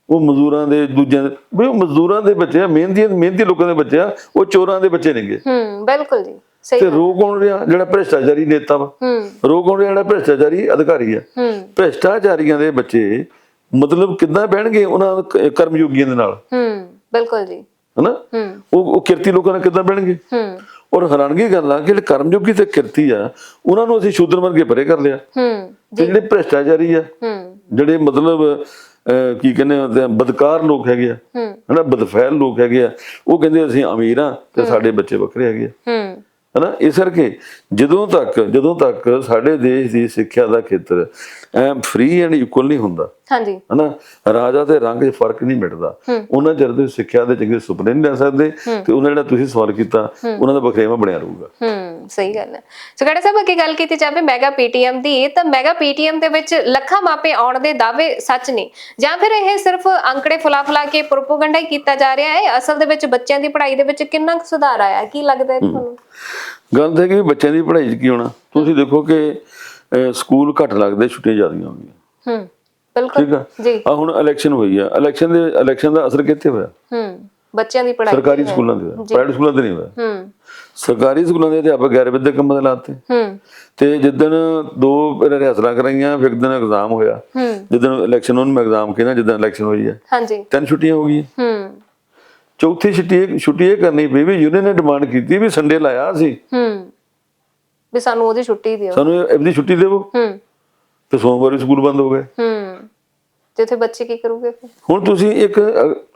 ਉਹ ਮਜ਼ਦੂਰਾਂ ਦੇ ਦੂਜਿਆਂ ਵੀ ਉਹ ਮਜ਼ਦੂਰਾਂ ਦੇ ਬੱਚੇ ਆ ਮਿਹਨਤੀ ਮਿਹਨਤੀ ਲੋਕਾਂ ਦੇ ਬੱਚੇ ਆ ਉਹ ਚੋਰਾਂ ਦੇ ਬੱਚੇ ਨੇਗੇ। ਹੂੰ ਬਿਲਕੁਲ ਜੀ ਸਹੀ ਤੇ ਰੋਗ ਕੌਣ ਰਿਹਾ? ਜਿਹੜਾ ਭ੍ਰਿਸ਼ਟਾਚਾਰੀ ਨੇਤਾ ਵਾ। ਹੂੰ। ਰੋਗ ਕੌਣ ਰਿਹਾ? ਜਿਹੜਾ ਭ੍ਰਿਸ਼ਟਾਚਾਰੀ ਅਧਿਕਾਰੀ ਆ। ਹੂੰ। ਭ੍ਰਿਸ਼ਟਾਚਾਰੀਆਂ ਦੇ ਬੱਚੇ ਮਤਲਬ ਕਿੱਦਾਂ ਬਹਿਣਗੇ ਉਹਨਾਂ ਕ- ਕਰਮਯੋਗੀਆਂ ਦੇ ਨਾਲ? ਹੂੰ ਬਿਲਕੁਲ ਜੀ। ਹਨਾ? ਉਹ ਉਹ ਕਿਰਤੀ ਲੋਕਾਂ ਨਾਲ ਕਿੱਦਾਂ ਬਹਿਣਗੇ? ਹੂੰ। ਔਰ ਹੈਰਾਨਗੀ ਗੱਲ ਆ ਕਿ ਜਿਹੜੇ ਕਰਮਯੋਗੀ ਤੇ ਕਿਰਤੀ ਆ ਉਹਨਾਂ ਨੂੰ ਅਸੀਂ ਸ਼ੂਦਰ ਵਰਗੇ ਪਰੇ ਕਰ ਲਿਆ। ਹੂੰ ਤੇ ਜਿਹੜੇ ਭ੍ਰਿਸ਼ਟਾਚਾਰੀ ਆ ਹੂੰ। ਜਿਹੜੇ ਮਤਲਬ ਕੀ ਕਹਿੰਦੇ ਹੁੰਦੇ ਬਦਕਾਰ ਲੋਕ ਹੈਗੇ ਆ ਹਨਾ ਬਦਫੈਲ ਲੋਕ ਹੈਗੇ ਆ ਉਹ ਕਹਿੰਦੇ ਅਸੀਂ ਅਮੀਰ ਆ ਤੇ ਸਾਡੇ ਬੱਚੇ ਵੱਖਰੇ ਹੈਗੇ ਆ। ਹੂੰ। ਹਨਾ ਇਸ ਕਰਕੇ ਜਦੋਂ ਤੱਕ ਜਦੋਂ ਤੱਕ ਸਾਡੇ ਦੇਸ਼ ਦੀ ਸਿੱਖਿਆ ਦਾ ਖੇਤਰ ਐ ਫ੍ਰੀ ਐਂਡ ਇਕੁਅਲ ਨਹੀਂ ਹੁੰਦਾ ਹਾਂਜੀ। ਹਨਾ? ਰਾਜਾ ਤੇ ਰੰਗ 'ਚ ਫ਼ਰਕ ਨਹੀਂ ਮਿਟਦਾ। ਉਹਨਾਂ ਚਿਰ ਤੁਸੀਂ ਸਿੱਖਿਆ ਦੇ ਚੰਗੇ ਸੁਪਨੇ ਨਹੀਂ ਲੈ ਸਕਦੇ ਤੇ ਉਹਨਾਂ ਜਿਹੜਾ ਤੁਸੀਂ ਸਵਾਲ ਕੀਤਾ ਉਹਨਾਂ ਦਾ ਬਖਰੇਵਾ ਬਣਿਆ ਰਹੂਗਾ। ਹੂੰ ਸਹੀ ਗੱਲ ਹੈ। ਸੋ ਕਿਹੜਾ ਸਾਹਿਬ ਅੱਗੇ ਗੱਲ ਕੀਤੀ ਜਾਵੇ ਮੈਗਾ ਪੀਟੀਐਮ ਦੀ ਤਾਂ ਮੈਗਾ ਪੀਟੀਐਮ ਦੇ ਵਿੱਚ ਲੱਖਾਂ ਮਾਪੇ ਆਉਣ ਦੇ ਦਾਅਵੇ ਸੱਚ ਨੇ। ਜਾਂ ਫਿਰ ਇਹ ਸਿਰਫ ਅੰਕੜੇ ਫੁਲਾ ਫੁਲਾ ਕੇ ਪ੍ਰੋਪਗੈਂਡਾ ਹੀ ਕੀਤਾ ਜਾ ਰਿਹਾ ਹੈ? ਅਸਲ ਦੇ ਵਿੱਚ ਬੱਚਿਆਂ ਦੀ ਪੜ੍ਹਾਈ ਦੇ ਵਿੱਚ ਕਿੰਨਾ ਕੁ ਸੁਧਾਰ ਆਇਆ? ਕੀ ਲੱਗਦਾ ਹੈ। ਤੁਹਾਨੂੰ ਗੱਲ ਤਾਂ ਕਿ ਬੱਚਿਆਂ ਦੀ ਪੜ੍ਹਾਈ 'ਚ ਕੀ ਹੋਣਾ? ਤੁਸੀਂ ਦੇਖੋ ਕਿ ਸਕੂਲ ਘੱਟ ਲੱਗਦੇ ਛੁੱਟੀਆਂ ਜ਼ਿਆਦੀਆਂ ਹੋ ਗਈਆਂ। ਹੂੰ। ਬਿਲਕੁਲ ਠੀਕ ਆ? ਜੀ। ਆ ਹੁਣ ਇਲੈਕਸ਼ਨ ਹੋਈ ਆ। ਇਲੈਕਸ਼ਨ ਦੇ ਇਲੈਕਸ਼ਨ ਦਾ ਅਸਰ ਕਿੱਥੇ ਹੋਇਆ? ਹੂੰ ਬੱਚਿਆਂ ਦੀ ਪੜ੍ਹਾਈ ਸਰਕਾਰੀ ਸਕੂਲਾਂ ਦੇ ਹੋਇਆ। ਪ੍ਰਾਈਵੇਟ ਸਕੂਲਾਂ ਤੇ ਨਹੀਂ ਹੋਇਆ? ਹੂੰ। ਸਰਕਾਰੀ ਸਕੂਲਾਂ ਦੇ ਅਧਿਆਪਕ ਗੈਰ ਵਿਦਿਅਕ ਕੰਮਾਂ ਦੇ ਲਾਤੇ ਹੂੰ। ਤੇ ਜਿੱਦਣ ਦੋ ਰਿਹਰਸਲਾਂ ਕਰਾਈਆਂ ਫਿਰ ਇੱਕ ਦਿਨ ਐਗਜ਼ਾਮ ਹੋਇਆ। ਹੂੰ। ਜਿੱਦਣ ਇਲੈਕਸ਼ਨ ਉਹਨੂੰ ਮੈਂ ਐਗਜ਼ਾਮ ਕਿਹਾ ਜਿੱਦਣ ਇਲੈਕਸ਼ਨ ਹੋਈ ਹੈ ਹਾਂਜੀ। ਤਿੰਨ ਛੁੱਟੀਆਂ ਹੋ ਗਈਆਂ। ਹੂੰ। ਚੌਥੀ ਛੁੱਟੀ ਇਹ- ਛੁੱਟੀ ਇਹ ਕਰਨੀ ਪਈ ਵੀ ਯੂਨੀਅਨ ਨੇ ਡਿਮਾਂਡ ਕੀਤੀ ਵੀ ਸੰਡੇ ਲਾਇਆ ਸੀ ਹੂੰ। ਵੀ ਸਾਨੂੰ ਉਹਦੀ ਛੁੱਟੀ ਦਿਓ। ਸਾਨੂੰ ਇਹ- ਇਹਦੀ ਛੁੱਟੀ ਦੇਵੋ। ਹੂੰ। ਤੇ ਸੋਮਵਾਰ ਵੀ ਸਕੂਲ ਬੰਦ ਹੋ ਗਏ। ਹੂੰ। ਤੇ ਉੱਥੇ ਬੱਚੇ ਕੀ ਕਰੂਗੇ ਫਿਰ? ਹੁਣ ਤੁਸੀਂ ਇੱਕ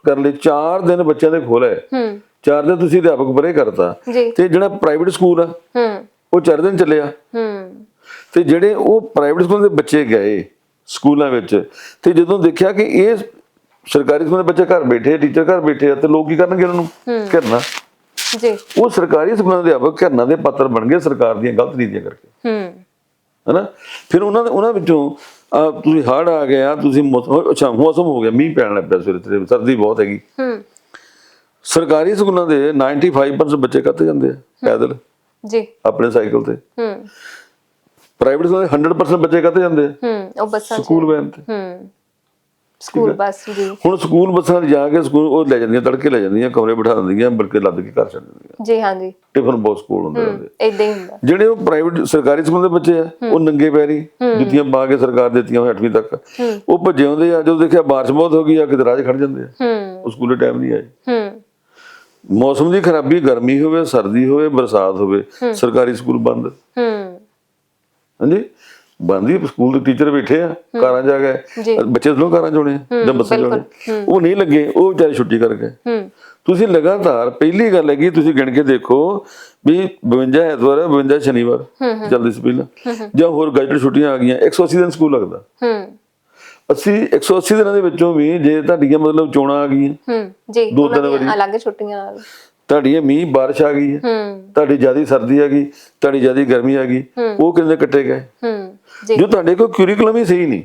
ਕਰ ਲਈ 4 ਦਿਨ ਬੱਚਿਆਂ ਦੇ ਖੋਲੇ ਹੂੰ। 4 ਦਿਨ ਤੁਸੀਂ ਅਧਿਆਪਕ ਪਰੇ ਕਰਤਾ। ਜੀ। ਤੇ ਜਿਹੜਾ ਪ੍ਰਾਈਵੇਟ ਸਕੂਲ ਆ ਹੂੰ। ਉਹ 4 ਦਿਨ ਚੱਲਿਆ। ਹੂੰ। ਤੇ ਜਿਹੜੇ ਉਹ ਪ੍ਰਾਈਵੇਟ ਸਕੂਲ ਦੇ ਬੱਚੇ ਗਏ ਸਕੂਲਾਂ ਵਿੱਚ ਤੇ ਜਦੋਂ ਦੇਖਿਆ ਕਿ ਇਹ ਸਰਕਾਰੀ ਸਕੂਲ ਦੇ ਬੱਚੇ ਘਰ ਬੈਠੇ ਟੀਚਰ ਘਰ ਬੈਠੇ ਆ ਤੇ ਲੋਕ ਕੀ ਕਰਨਗੇ ਉਹਨਾਂ ਨੂੰ? ਘਿਰਨਾ। ਜੀ। ਉਹ ਸਰਕਾਰੀ ਸਕੂਲਾਂ ਦੇ ਅਧਿਆਪਕ ਘਿਰਨਾ ਦੇ ਪਾਤਰ ਬਣ ਗਏ ਸਰਕਾਰ ਦੀਆਂ ਗਲਤ ਨੀਤੀਆਂ ਕਰਕੇ। ਹੂੰ। ਹਨਾ? ਫਿਰ ਉਹਨਾਂ ਦੇ ਉਹਨਾਂ ਵਿੱਚੋਂ ਆਹ ਤੁਸੀਂ ਹੜ੍ਹ ਆ ਗਿਆ ਤੁਸੀਂ ਮੌਸਮ ਅੱਛਾ ਮੌਸਮ ਹੋ ਗਿਆ ਮੀਂਹ ਪੈਣ ਲੱਗ ਪਿਆ ਸਵੇਰੇ ਤੇ ਸਰਦੀ ਬਹੁਤ ਹੈਗੀ। ਹੂੰ। ਸਰਕਾਰੀ ਸਕੂਲਾਂ ਦੇ 95% ਬੱਚੇ ਕੱਤੇ ਜਾਂਦੇ ਆ ਪੈਦਲ। ਜੀ। ਆਪਣੇ ਸਾਈਕਲ ਤੇ। ਹੂੰ। ਪ੍ਰਾਈਵੇਟ ਸਕੂਲਾਂ ਦੇ 100% ਬੱਚੇ ਕੱਤੇ ਜਾਂਦੇ ਆ। ਹੂੰ ਉਹ ਬੱਸਾਂ ਸਕੂਲ ਵੈਨ ਤੇ। ਹੂੰ। ਸਕੂਲ ਬੱਸ ਜੀ ਹੁਣ ਸਕੂਲ ਬੱਸਾਂ ਜਾ ਕੇ ਸਕੂਲ ਉਹ ਲੈ ਜਾਂਦੀਆਂ ਤੜਕੇ ਲੈ ਜਾਂਦੀਆਂ ਕਮਰੇ ਬਿਠਾ ਦਿੰਦੀਆਂ ਬਲਕਿ ਲੱਦ ਕੇ ਘਰ ਛੱਡ ਦਿੰਦੀਆਂ। ਜੀ ਹਾਂਜੀ। ਟਿਫਨ ਬਹੁਤ ਸਕੂਲ ਹੁੰਦੇ ਰਹਿੰਦੇ। ਇਦਾਂ ਹੀ ਹੁੰਦਾ। ਜਿਹੜੇ ਉਹ ਪ੍ਰਾਈਵੇਟ ਸਰਕਾਰੀ ਸਕੂਲ ਦੇ ਬੱਚੇ ਆ ਉਹ ਨੰਗੇ ਪੈਰੀ ਜੁੱਤੀਆਂ ਪਾ ਕੇ ਸਰਕਾਰ ਦਿੱਤੀਆਂ ਹੋਈਆਂ 8ਵੀਂ ਤੱਕ। ਉਹ ਭੱਜੇ ਆਉਂਦੇ ਆ ਜਦੋਂ ਦੇਖਿਆ ਬਾਰਿਸ਼ ਬਹੁਤ ਹੋ ਗਈ ਆ ਕਿਤੇ 'ਚ ਖੜ ਜਾਂਦੇ ਆ। ਹੂੰ। ਉਹ ਸਕੂਲੇ ਟਾਈਮ ਨਹੀਂ ਆਏ। ਹੂੰ। ਮੌਸਮ ਦੀ ਖਰਾਬੀ ਗਰਮੀ ਹੋਵੇ ਸਰਦੀ ਹੋਵੇ ਬਰਸਾਤ ਹੋਵੇ ਸਰਕਾਰੀ ਸਕੂਲ ਬੰਦ। ਹੂੰ। ਹਾਂਜੀ? ਬੰਦ ਸਕੂਲ ਦੇ ਟੀਚਰ ਬੈਠੇ ਆ ਕਾਰਾਂ ਜਾ। ਗਏ ਬੱਚੇ ਤੋਂ ਕਾਰਾਂ ਆ ਜਾਂ ਬੱਸਾਂ ਚੋਣੇ ਉਹ ਨਹੀਂ ਲੱਗੇ ਉਹ ਵਿਚਾਰੇ ਛੁੱਟੀ ਕਰ ਗਏ ਤੁਸੀਂ ਲਗਾਤਾਰ ਪਹਿਲੀ ਗੱਲ ਹੈਗੀ ਤੁਸੀਂ ਗਿਣ ਕੇ ਦੇਖੋ ਵੀ 52 ਐਤਵਾਰ ਹੈ 52 ਸ਼ਨੀਵਾਰ ਜਲਦੀ ਸੀ ਪਹਿਲਾਂ। ਜਾਂ ਹੋਰ ਗਜਟ ਛੁੱਟੀਆਂ ਆ ਗਈਆਂ 180 ਦਿਨ ਸਕੂਲ ਲੱਗਦਾ। 80 180 ਦਿਨਾਂ ਦੇ ਵਿੱਚੋਂ ਵੀ ਜੇ ਤੁਹਾਡੀਆਂ ਮਤਲਬ ਚੋਣਾਂ ਆ ਗਈਆਂ ਜੀ ਦੋ ਤਿੰਨ ਦੀਆਂ ਅਲੱਗ ਛੁੱਟੀਆਂ। ਨਾਲ ਤੁਹਾਡੀਆਂ ਮੀਂਹ ਬਾਰਿਸ਼ ਆ ਗਈ ਹੈ। ਤੁਹਾਡੀ ਜਿਆਦੀ ਸਰਦੀ ਆ ਗਈ ਤੁਹਾਡੀ ਜਿਆਦੀ ਗਰਮੀ ਆ ਗਈ। ਉਹ ਕਿੰਨੇ ਕੱਟੇ ਗਏ? ਜੀ। ਤੁਹਾਡੇ ਕੋਲ ਕਿਉਰਿਕੁਲਮ ਹੀ ਸਹੀ ਨਹੀਂ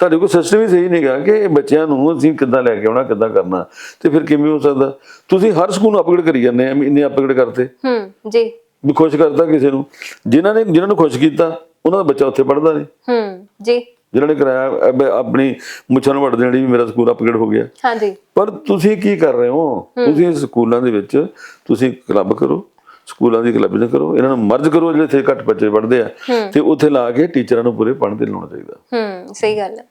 ਤੁਹਾਡੇ ਕੋਲ ਸਿਸਟਮ ਹੀ ਸਹੀ ਨਹੀਂਗਾ ਕਿ ਬੱਚਿਆਂ ਨੂੰ ਅਸੀਂ ਕਿੱਦਾਂ ਲੈ ਕੇ ਆਉਣਾ ਕਿੱਦਾਂ ਕਰਨਾ ਤੇ ਫਿਰ ਕਿਵੇਂ ਹੋ ਸਕਦਾ? ਤੁਸੀਂ ਹਰ ਸਕੂਲ ਨੂੰ ਅਪਗ੍ਰੇਡ ਕਰੀ ਜਾਂਦੇ ਆ ਇੰਨੇ ਅਪਗ੍ਰੇਡ ਕਰਤੇ। ਹੂੰ ਜੀ। ਵੀ ਖੁਸ਼ ਕਰਤਾ ਕਿਸੇ ਨੂੰ। ਜਿਨ੍ਹਾਂ ਨੇ ਜਿਨ੍ਹਾਂ ਨੂੰ ਖੁਸ਼ ਕੀਤਾ ਉਹਨਾਂ ਦਾ ਬੱਚਾ ਉੱਥੇ ਪੜ੍ਹਦਾ ਨਹੀਂ। ਹੂੰ ਜੀ। ਜਿਨ੍ਹਾਂ ਨੇ ਕਰਾਇਆ ਆਪਣੀ ਮੁੱਛਾਂ ਨੂੰ ਵੱਢ ਦੇਣੀ ਵੀ ਮੇਰਾ ਸਕੂਲ ਅਪਗ੍ਰੇਡ ਹੋ ਗਿਆ। ਹਾਂਜੀ। ਪਰ ਤੁਸੀਂ ਕੀ ਕਰ ਰਹੇ ਹੋ? ਤੁਸੀਂ ਸਕੂਲਾਂ ਦੇ ਵਿੱਚ ਤੁਸੀਂ ਕਲੱਬ ਕਰੋ। ਸਕੂਲਾਂ ਦੀ ਕਲੱਬ ਕਰੋ ਇਹਨਾਂ ਨੂੰ ਮਰਜ ਕਰੋ ਜਿਹੜੇ ਇੱਥੇ ਘੱਟ ਬੱਚੇ ਪੜ੍ਹਦੇ ਆ ਤੇ ਉੱਥੇ ਲਾ ਕੇ ਟੀਚਰਾਂ ਨੂੰ ਪੂਰੇ ਪੜ੍ਹਨ ਤੇ ਲਾਉਣਾ ਚਾਹੀਦਾ। ਹੂੰ ਸਹੀ ਗੱਲ ਹੈ।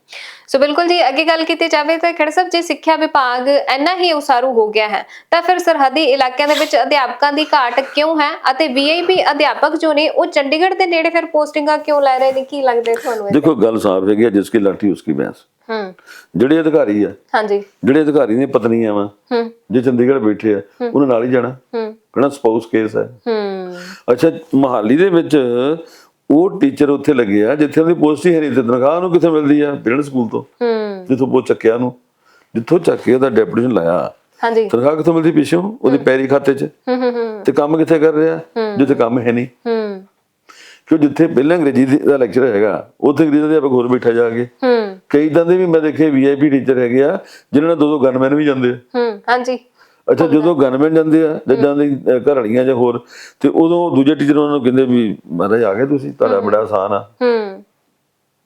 ਸੋ ਬਿਲਕੁਲ ਜੀ ਅੱਗੇ ਗੱਲ ਕੀਤੀ ਜਾਵੇ ਤਾਂ ਖੜ ਸਾਹਿਬ ਜੇ ਸਿੱਖਿਆ ਵਿਭਾਗ ਇੰਨਾ ਹੀ ਉਸਾਰੂ ਹੋ ਗਿਆ ਹੈ। ਤਾਂ ਫਿਰ ਸਰਹੱਦੀ ਇਲਾਕਿਆਂ ਦੇ ਵਿੱਚ ਅਧਿਆਪਕਾਂ ਦੀ ਘਾਟ ਕਿਉਂ ਹੈ ਅਤੇ ਵੀਆਈਪੀ ਅਧਿਆਪਕ ਜੋ ਨੇ ਉਹ ਚੰਡੀਗੜ੍ਹ ਦੇ ਨੇੜੇ ਫਿਰ ਪੋਸਟਿੰਗਾਂ ਕਿਉਂ ਲੈ ਰਹੇ ਨੇ? ਕੀ ਲੱਗਦਾ ਤੁਹਾਨੂੰ ਇਹ? ਦੇਖੋ ਗੱਲ ਸਾਫ਼ ਹੈਗੀ ਜਿਸ ਕੀ ਲਾਠੀ ਉਸ ਕੀ ਬੈਂਸ ਹੂੰ। ਜਿਹੜੇ ਅਧਿਕਾਰੀ ਆ ਹਾਂਜੀ। ਜਿਹੜੇ ਅਧਿਕਾਰੀ ਦੀਆਂ ਪਤਨੀਆਂ ਵਾ ਹੂੰ। ਜੇ ਚੰਡੀਗੜ੍ਹ ਬੈਠੇ ਆ ਉਹਨਾਂ ਨਾਲ ਹੀ ਜਾਣਾ। ਹੂੰ। ਕਿਹੜਾ ਸਪਾਊਸ ਕੇਸ ਹੈ? ਹੂੰ। ਅੱਛਾ ਮਹਾਲੀ ਦੇ ਵਿੱਚ ਉਹ ਟੀਚਰ ਉੱਥੇ ਲੱਗੇ ਆ ਜਿੱਥੇ ਉਹਦੀ ਪੋਸਟ ਹੀ ਹੈ ਨਹੀਂ ਤੇ ਤਨਖਾਹ ਨੂੰ ਕਿੱਥੇ ਮਿਲਦੀ ਆ? ਪੇਰੈਂਟ ਸਕੂਲ ਤੋਂ। ਹੂੰ। ਜਿੱਥੋਂ ਪੋਸਟ ਚੱਕਿਆ ਨੂੰ ਜਿੱਥੋਂ ਚੱਕ ਕੇ ਉਹਦਾ ਡੈਪੂਟੇਸ਼ਨ ਲਾਇਆ। ਹਾਂਜੀ। ਤਨਖਾਹ ਕਿੱਥੋਂ ਮਿਲਦੀ ਪਿੱਛੋਂ? ਉਹਦੇ ਪੈਰੀ ਖਾਤੇ 'ਚ। ਹੂੰ ਹੂੰ ਤੇ ਕੰਮ ਕਿੱਥੇ ਕਰ ਰਿਹਾ? ਜਿੱਥੇ ਕੰਮ ਹੈ ਨਹੀਂ। ਹੂੰ। ਕਿਉਂ ਜਿੱਥੇ ਪਹਿਲਾਂ ਅੰਗਰੇਜ਼ੀ ਦੀ- ਦਾ ਲੈਕਚਰ ਹੈਗਾ ਉੱਥੇ ਅੰਗਰੇਜ਼ੀ ਦੇ ਆਪਾਂ ਹੋਰ ਬੈਠਾ ਜਾ ਕੇ ਹੂੰ। ਕਈ ਇਦਾਂ ਦੇ ਵੀ ਮੈਂ ਦੇਖੇ ਵੀਆਈਪੀ ਟੀਚਰ ਹੈਗੇ ਆ ਜਿਨ੍ਹਾਂ ਨਾਲ ਦੋ ਦੋ ਗਨਮੈਨ ਵੀ ਜਾਂਦੇ ਆ। ਹੂੰ ਹਾਂਜੀ। ਅੱਛਾ ਜਦੋਂ ਗਨਮੈਨ ਜਾਂਦੇ ਆ ਜੱਜਾਂ ਦੀ ਅਹ, ਘਰ ਵਾਲੀਆਂ ਜਾਂ ਹੋਰ ਤੇ ਉਦੋਂ ਦੂਜੇ ਟੀਚਰ ਉਹਨਾਂ ਨੂੰ ਕਹਿੰਦੇ ਵੀ ਮਹਾਰਾਜ ਆ ਗਏ ਤੁਸੀਂ ਤੁਹਾਡਾ ਬੜਾ ਆਸਾਨ ਆ। ਹੂੰ।